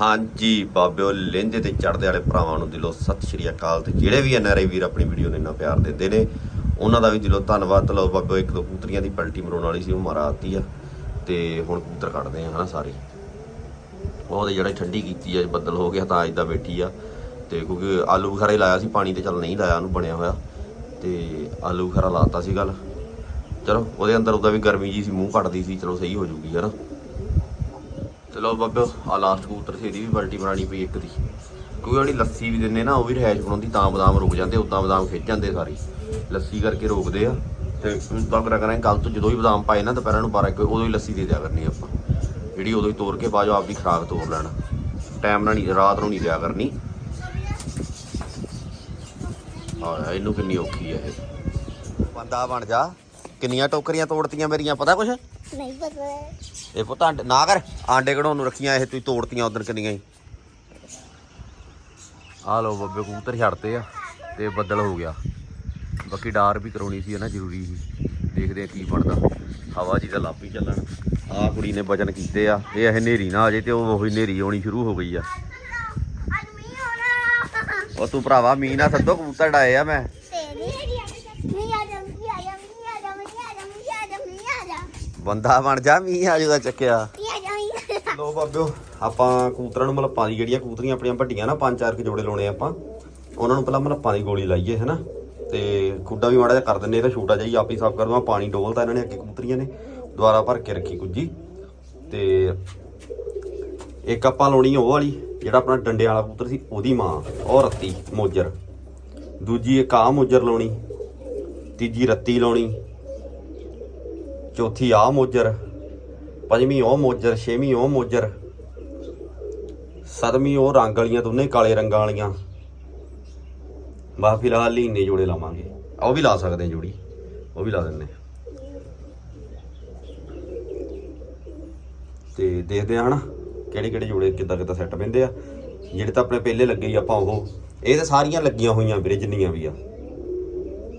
ਹਾਂਜੀ, ਬਾਬਿਓ, ਲਹਿੰਦੇ ਤੇ ਚੜਦੇ ਵਾਲੇ ਭਰਾਵਾਂ ਨੂੰ ਦਿਲੋਂ ਸਤਿ ਸ਼੍ਰੀ ਅਕਾਲ ਤੇ ਜਿਹੜੇ ਵੀ ਐਨਆਰਆਈ ਵੀਰ ਆਪਣੀ ਵੀਡੀਓ ਨੂੰ ਇੰਨਾ ਪਿਆਰ ਦਿੰਦੇ ਨੇ, ਉਹਨਾਂ ਦਾ ਵੀ ਦਿਲੋਂ ਧੰਨਵਾਦ। ਤਲੋ ਬਾਬਿਓ, ਇੱਕ ਦੋ ਕੂਤਰੀਆਂ ਦੀ ਪਲਟੀ ਮਰਾਉਣ ਵਾਲੀ ਸੀ, ਉਹ ਮਾਰਾ ਆਤੀ ਆ ਤੇ ਹੁਣ ਕਬੂਤਰ ਕੱਢਦੇ ਆ, ਹਨਾ ਸਾਰੇ। ਉਹ ਤੇ ਜਿਹੜਾ ਠੰਡੀ ਕੀਤੀ ਆ, ਬੱਦਲ ਹੋ ਗਿਆ ਤਾਂ ਇਦਾਂ ਬੈਠੀ ਆ। ਤੇ ਕਿਉਂਕਿ ਆਲੂ ਬੁਖਾਰੇ ਲਾਇਆ ਸੀ, ਪਾਣੀ ਤੇ ਚੱਲ ਨਹੀਂ ਲਾਇਆ, ਉਹਨੂੰ ਬਣਿਆ ਹੋਇਆ। ਤੇ ਆਲੂ ਬੁਖਾਰਾ ਲਾਤਾ ਸੀ ਗੱਲ ਚਲੋ, ਉਹਦੇ ਅੰਦਰ ਉਹਦਾ ਵੀ ਗਰਮੀ ਜੀ ਸੀ, ਮੂੰਹ ਕੱਟਦੀ ਸੀ, ਚਲੋ ਸਹੀ ਹੋ ਜੂਗੀ, ਹਨਾ। ਚਲੋ ਬਾਬਿਓ ਆ ਲਾਸਟ ਕਬੂਤਰ ਸੀ ਇਹਦੀ ਵੀ ਬਲਟੀ ਬਣਾਣੀ ਪਈ ਇੱਕ ਦੀ। ਕਿਉਂਕਿ ਜਿਹੜੀ ਲੱਸੀ ਵੀ ਦਿੰਨੇ ਨਾ ਉਹ ਵੀ ਰਹਿਸ਼ ਬਣਾਉਂਦੀ ਤਾਂ ਬਦਾਮ ਰੁਕ ਜਾਂਦੇ ਉਦਾਂ ਬਦਾਮ ਖਿੱਚ ਜਾਂਦੇ ਸਾਰੀ। ਲੱਸੀ ਕਰਕੇ ਰੋਕਦੇ ਆ। ਤੇ ਹੁਣ ਤਾਂ ਕਰਾ ਕਰਾਂਗੇ ਕੱਲ ਤੋਂ ਜਦੋਂ ਹੀ ਬਦਾਮ ਪਾਏ ਨਾ ਦੁਪਹਿਰਾਂ ਨੂੰ 12 ਵਜੇ, ਉਦੋਂ ਹੀ ਲੱਸੀ ਦੇ ਦਿਆ ਕਰਨੀ ਆਪਾਂ। ਜਿਹੜੀ ਉਦੋਂ ਹੀ ਤੋੜ ਕੇ ਬਾਜੋ ਆਪਦੀ ਖਰਾਕ ਤੋੜ ਲੈਣਾ। ਟਾਈਮ ਨਾਲ ਨਹੀਂ ਰਾਤ ਨੂੰ ਨਹੀਂ ਦਿਆ ਕਰਨੀ। ਆ ਇਹਨੂੰ ਕਿੰਨੀ ਔਖੀ ਹੈ ਇਹ। ਬੰਦਾ ਬਣ ਜਾ। ਕਿੰਨੀਆਂ ਟੋਕਰੀਆਂ ਤੋੜਤੀਆਂ ਮੇਰੀਆਂ ਪਤਾ ਕੁਛ? ਨਹੀਂ ਪਤਾ। ਇਹ ਪੁੱਤ ਆਂਡੇ ਨਾ ਕਰ ਆਂਡੇ ਕਢਾਉਣ ਨੂੰ ਰੱਖੀਆਂ ਇਹ ਤੁਸੀਂ ਤੋੜਤੀਆਂ ਉਦੋਂ ਕਿੰਨੀਆਂ ਹੀ। ਆ ਲੋ ਬੱਬੇ ਕਬੂਤਰ ਛੱਡਤੇ ਆ ਤੇ ਬੱਦਲ ਹੋ ਗਿਆ। ਬਾਕੀ ਡਾਰ ਵੀ ਕਰਾਉਣੀ ਸੀ ਨਾ ਜ਼ਰੂਰੀ ਸੀ। ਦੇਖਦੇ ਆ ਕੀ ਬਣਦਾ। ਹਵਾ ਜੀ ਦਾ ਲਾਪੀ ਚੱਲਣ। ਆ ਕੁੜੀ ਨੇ ਵਜਨ ਕੀਤੇ ਆ। ਇਹ ਇਹ ਨੇਰੀ ਨਾ ਆ ਜੇ ਤੇ ਉਹ ਉਹੀ ਨੇਰੀ ਆਉਣੀ ਸ਼ੁਰੂ ਹੋ ਗਈ ਆ। ਉਹ ਤੂੰ ਭਰਾਵਾ ਮੀਂਹ ਨਾ ਸੱਦੋ ਕਬੂਤਰ ਡਾਏ ਆ ਮੈਂ। ਤੇਰੀ ਮੀਂਹ ਆ ਜਾ ਮੀਂਹ ਆ ਜਾ ਮੀਂਹ ਆ ਜਾ ਮੀਂਹ ਆ ਜਾ ਮੀਂਹ ਆ ਜਾ ਬੰਦਾ ਬਣ ਜਾ ਮੀਂਹ ਆ ਜੂਗਾ ਚੱਕਿਆ। ਲੋ ਬਾਬਿਓ ਆਪਾਂ ਕਬੂਤਰਾਂ ਨੂੰ ਮਲੱਪਾਂ ਦੀ ਜਿਹੜੀਆਂ ਕਬੂਤਰੀਆਂ ਆਪਣੀਆਂ ਵੱਡੀਆਂ ਨਾ ਪੰਜ ਚਾਰ ਕਿ ਜੋੜੇ ਲਾਉਣੇ ਆਪਾਂ ਉਹਨਾਂ ਨੂੰ ਪਹਿਲਾਂ ਮਲੱਪਾਂ ਦੀ ਗੋਲੀ ਲਾਈਏ ਹਨਾ? ਤੇ ਖੁੱਡਾ ਵੀ ਮਾੜਾ ਜਿਹਾ ਕਰ ਦਿੰਨੇ ਇਹ ਤਾਂ ਛੋਟਾ ਜਿਹਾ ਹੀ ਆਪੀ ਸਾਫ਼ ਕਰ ਦਵਾਂ ਪਾਣੀ ਡੋਲਤਾ ਇਹਨਾਂ ਨੇ ਅੱਗੇ ਕਬੂਤਰੀਆਂ ਨੇ ਦੁਬਾਰਾ ਭਰ ਕੇ ਰੱਖੀ ਕੁੱਜੀ। ਤੇ ਇੱਕ ਆਪਾਂ ਲਾਉਣੀ ਉਹ ਵਾਲੀ ਜਿਹੜਾ ਆਪਣਾ ਡੰਡੇ ਵਾਲਾ ਕਬੂਤਰ ਸੀ ਉਹਦੀ ਮਾਂ ਉਹ ਰੱਤੀ ਮੋਜਰ। ਦੂਜੀ ਇੱਕ ਆ ਮੋਜਰ ਲਾਉਣੀ ਤੀਜੀ ਰੱਤੀ ਲਾਉਣੀ ਚੌਥੀ ਆ ਮੋਜਰ, ਪੰਜਵੀਂ ਉਹ ਮੋਜਰ, ਛੇਵੀਂ ਉਹ ਮੋਜਰ, ਸੱਤਵੀਂ ਉਹ ਰੰਗ ਵਾਲੀਆਂ ਦੋਨੇ ਕਾਲੇ ਰੰਗਾਂ ਵਾਲੀਆਂ। ਬਾ ਫਿਲਹਾਲ ਹੀ ਇੰਨੇ ਜੋੜੇ ਲਾਵਾਂਗੇ। ਉਹ ਵੀ ਲਾ ਸਕਦੇ ਜੋੜੀ, ਉਹ ਵੀ ਲਾ ਦਿੰਨੇ ਤੇ ਦੇਖਦੇ ਆ ਹਨਾ, ਕਿਹੜੇ ਕਿਹੜੇ ਜੋੜੇ ਕਿੱਦਾਂ ਕਿੱਦਾਂ ਸੈੱਟ ਪੈਂਦੇ ਆ। ਜਿਹੜੇ ਤਾਂ ਆਪਣੇ ਪਹਿਲੇ ਲੱਗੇ ਹੀ ਆਪਾਂ ਉਹ, ਇਹ ਤਾਂ ਸਾਰੀਆਂ ਲੱਗੀਆਂ ਹੋਈਆਂ ਵੀਰੇ ਜਿੰਨੀਆਂ ਵੀ ਆ।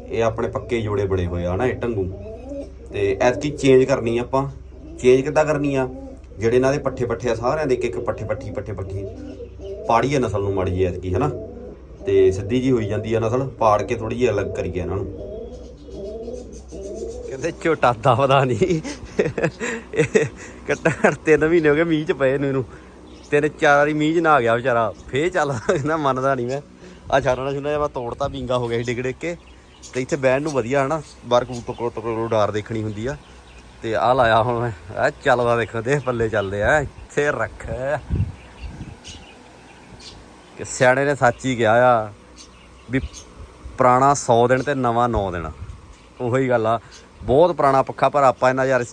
ਇਹ ਆਪਣੇ ਪੱਕੇ ਜੋੜੇ ਬਣੇ ਹੋਏ ਆ ਨਾ ਇਹ ਟੰਗੂ। ਤੇ ਐਤਕੀ ਚੇਂਜ ਕਰਨੀ ਆਪਾਂ। ਚੇਂਜ ਕਿੱਦਾਂ ਕਰਨੀ ਆ? ਜਿਹੜੇ ਇਹਨਾਂ ਦੇ ਪੱਠੇ ਪੱਠੇ ਆ ਸਾਰਿਆਂ ਦੇ, ਇੱਕ ਇੱਕ ਪੱਠੇ ਪੱਠੀ ਪੱਠੇ ਪੱਠੀ। ਪਾੜੀਏ ਨਸਲ ਨੂੰ ਮਾੜੀ ਜੀ ਐਤਕੀ, ਹਨਾ? ਤੇ ਸਿੱਧੀ ਜੀ ਹੋਈ ਜਾਂਦੀ ਆ ਨਸਲ, ਪਾੜ ਕੇ ਥੋੜੀ ਜਿਹੀ ਅਲੱਗ ਕਰੀਏ ਇਹਨਾਂ ਨੂੰ। ਕਹਿੰਦੇ ਝੋਟਾ ਦਵਦਾ ਨਹੀਂ ਕੱਟੜ ਤਿੰਨ ਮਹੀਨੇ ਹੋ ਗਏ ਮੀਂਹ ਚ ਪਏ ਨੂੰ ਇਹਨੂੰ। ਤਿੰਨ ਚਾਰ ਵਾਰੀ ਮੀਂਹ ਚ ਨਾ ਗਿਆ ਵਿਚਾਰਾ। ਫੇਰ ਚੱਲ ਕਹਿੰਦਾ ਮੰਨਦਾ ਨਹੀਂ ਮੈਂ। ਆ ਛਾਣਾ ਛੁਣਾ ਜਿਹਾ ਤੋੜਤਾ ਬਿੰਗਾ ਹੋ ਗਿਆ ਸੀ ਡਿੱਗ ਡਿੱਗ ਕੇ। ਤੇ ਇੱਥੇ ਬਹਿਣ ਨੂੰ ਵਧੀਆ ਹਨਾ, ਬਾਹਰ ਕਬੂਤਰ ਕੋਲ ਟਕਰੋ ਡਾਰ ਦੇਖਣੀ ਹੁੰਦੀ ਆ। ਤੇ ਆ ਲਾਇਆ ਹੁਣ ਮੈਂ ਆ ਚੱਲਦਾ ਦੇਖੋ ਦੇ ਪੱਲੇ ਚੱਲਦੇ ਆ, ਇੱਥੇ ਰੱਖ। ਕਿ ਸਿਆਣੇ ਨੇ ਸੱਚ ਹੀ ਕਿਹਾ ਆ ਵੀ ਪੁਰਾਣਾ 100 ਦਿਨ ਤੇ ਨਵਾਂ 9 ਦਿਨ। ਉਹੀ ਗੱਲ ਆ, ਬਹੁਤ ਪੁਰਾਣਾ ਪੱਖਾ, ਪਰ ਆਪਾਂ ਇਹਨਾਂ ਯਾਰ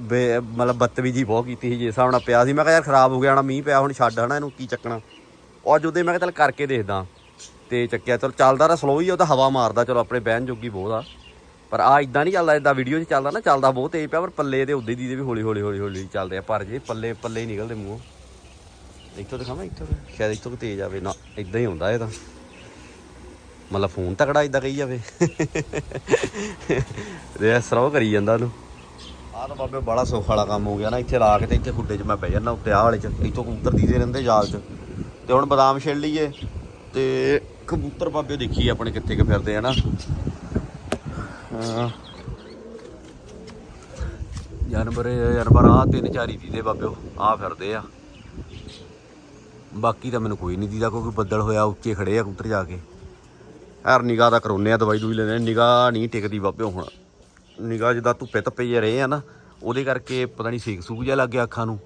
ਬੇ- ਮਤਲਬ ਬਦਤਮੀਜੀ ਬਹੁਤ ਕੀਤੀ ਸੀ ਜੇ ਹਿਸਾਬ ਨਾਲ ਪਿਆ ਸੀ। ਮੈਂ ਕਿਹਾ ਯਾਰ ਖਰਾਬ ਹੋ ਗਿਆ ਹਣਾ, ਮੀਂਹ ਪਿਆ, ਹੁਣ ਛੱਡ ਹਨਾ ਇਹਨੂੰ ਕੀ ਚੱਕਣਾ। ਉਹ ਅੱਜ ਉਹਦੇ ਮੈਂ ਕਿਹਾ ਚੱਲ ਕਰਕੇ ਦੇਖਦਾ। ਤੇ ਚੱਕਿਆ। ਚਲ ਚੱਲਦਾ ਤਾਂ ਸਲੋ ਹੀ ਆ, ਉਹ ਤਾਂ ਹਵਾ ਮਾਰਦਾ ਚਲੋ ਆਪਣੇ ਬਹਿਣ ਜੋਗੀ ਬਹੁਤ ਆ। ਪਰ ਆ ਇਦਾਂ ਨਹੀਂ ਚੱਲਦਾ ਇਦਾਂ ਵੀਡੀਓ 'ਚ ਚੱਲਦਾ ਨਾ ਚੱਲਦਾ ਬਹੁਤ ਤੇਜ਼ ਪਿਆ ਪਰ ਪੱਲੇ ਤੇ ਉਦੇ ਦੀ ਦੇ ਵੀ ਹੌਲੀ ਹੌਲੀ ਹੌਲੀ ਹੌਲੀ ਚੱਲਦੇ ਆ ਪਰ ਜੇ ਪੱਲੇ ਪੱਲੇ ਹੀ ਨਿਕਲਦੇ ਮੂੰਹੋਂ। ਇੱਥੋਂ ਦਿਖਾਵਾਂ ਇੱਥੋਂ ਸ਼ਾਇਦ ਇੱਥੋਂ ਤੇਜ਼ ਆਵੇ ਨਾ ਇਦਾਂ ਹੀ ਹੁੰਦਾ ਇਹ ਤਾਂ। ਮਤਲਬ ਫੋਨ ਤਕੜਾ ਇਦਾਂ ਕਹੀ ਜਾਵੇ। ਦੇ ਸਰੋ ਕਰੀ ਜਾਂਦਾ ਉਹਨੂੰ। ਆਹ ਤਾਂ ਬਾਬੇ ਬੜਾ ਸੁੱਖ ਵਾਲਾ ਕੰਮ ਹੋ ਗਿਆ ਨਾ ਇੱਥੇ ਲਾ ਕੇ ਤੇ ਇੱਥੇ ਖੁੱਡੇ 'ਚ ਮੈਂ ਬਹਿ ਜਾਂਦਾ ਉੱਤੇ ਆਹ ਵਾਲੇ 'ਚ ਇੱਥੋਂ ਕਬੂਤਰ ਦੀਦੇ ਰਹਿੰਦੇ ਜਾਲ 'ਚ। ਤੇ ਹੁਣ ਬਦਾਮ ਛਿੜ ਲਈਏ ਤੇ ਕਬੂਤਰ ਬਾਬੇ ਦੇਖੀਏ ਆਪਣੇ ਕਿੱਥੇ ਕਿ ਫਿਰਦੇ ਆ ਨਾ। ਜਾਨਵਰ ਜਾਨਵਰ ਆ, ਤਿੰਨ ਚਾਰੀ ਦੀਦੇ ਬਾਬਿਓ ਆ ਫਿਰਦੇ ਆ। ਬਾਕੀ ਤਾਂ ਮੈਨੂੰ ਕੋਈ ਨਹੀਂ ਦੀਦਾ ਕਿਉਂਕਿ ਬੱਦਲ ਹੋਇਆ, ਉੱਚੇ ਖੜੇ ਆ ਕਬੂਤਰ ਜਾ ਕੇ। ਹਰ ਨਿਗਾਹ ਦਾ ਕਰਾਉਨੇ ਆ, ਦਵਾਈ ਦੂਈ ਲੈਂਦੇ ਨਿਗਾਹ ਨਹੀਂ ਟਿਕਦੀ ਬਾਬਿਓ ਹੁਣ। ਨਿਗਾਹ ਜਿੱਦਾਂ ਧੁੱਪੇ ਧੱਪੇ ਜੇ ਰਹੇ ਆ ਨਾ, ਉਹਦੇ ਕਰਕੇ ਪਤਾ ਨਹੀਂ ਸੇਕ ਸੂਕ ਜਿਹਾ ਲੱਗ ਗਿਆ ਅੱਖਾਂ ਨੂੰ।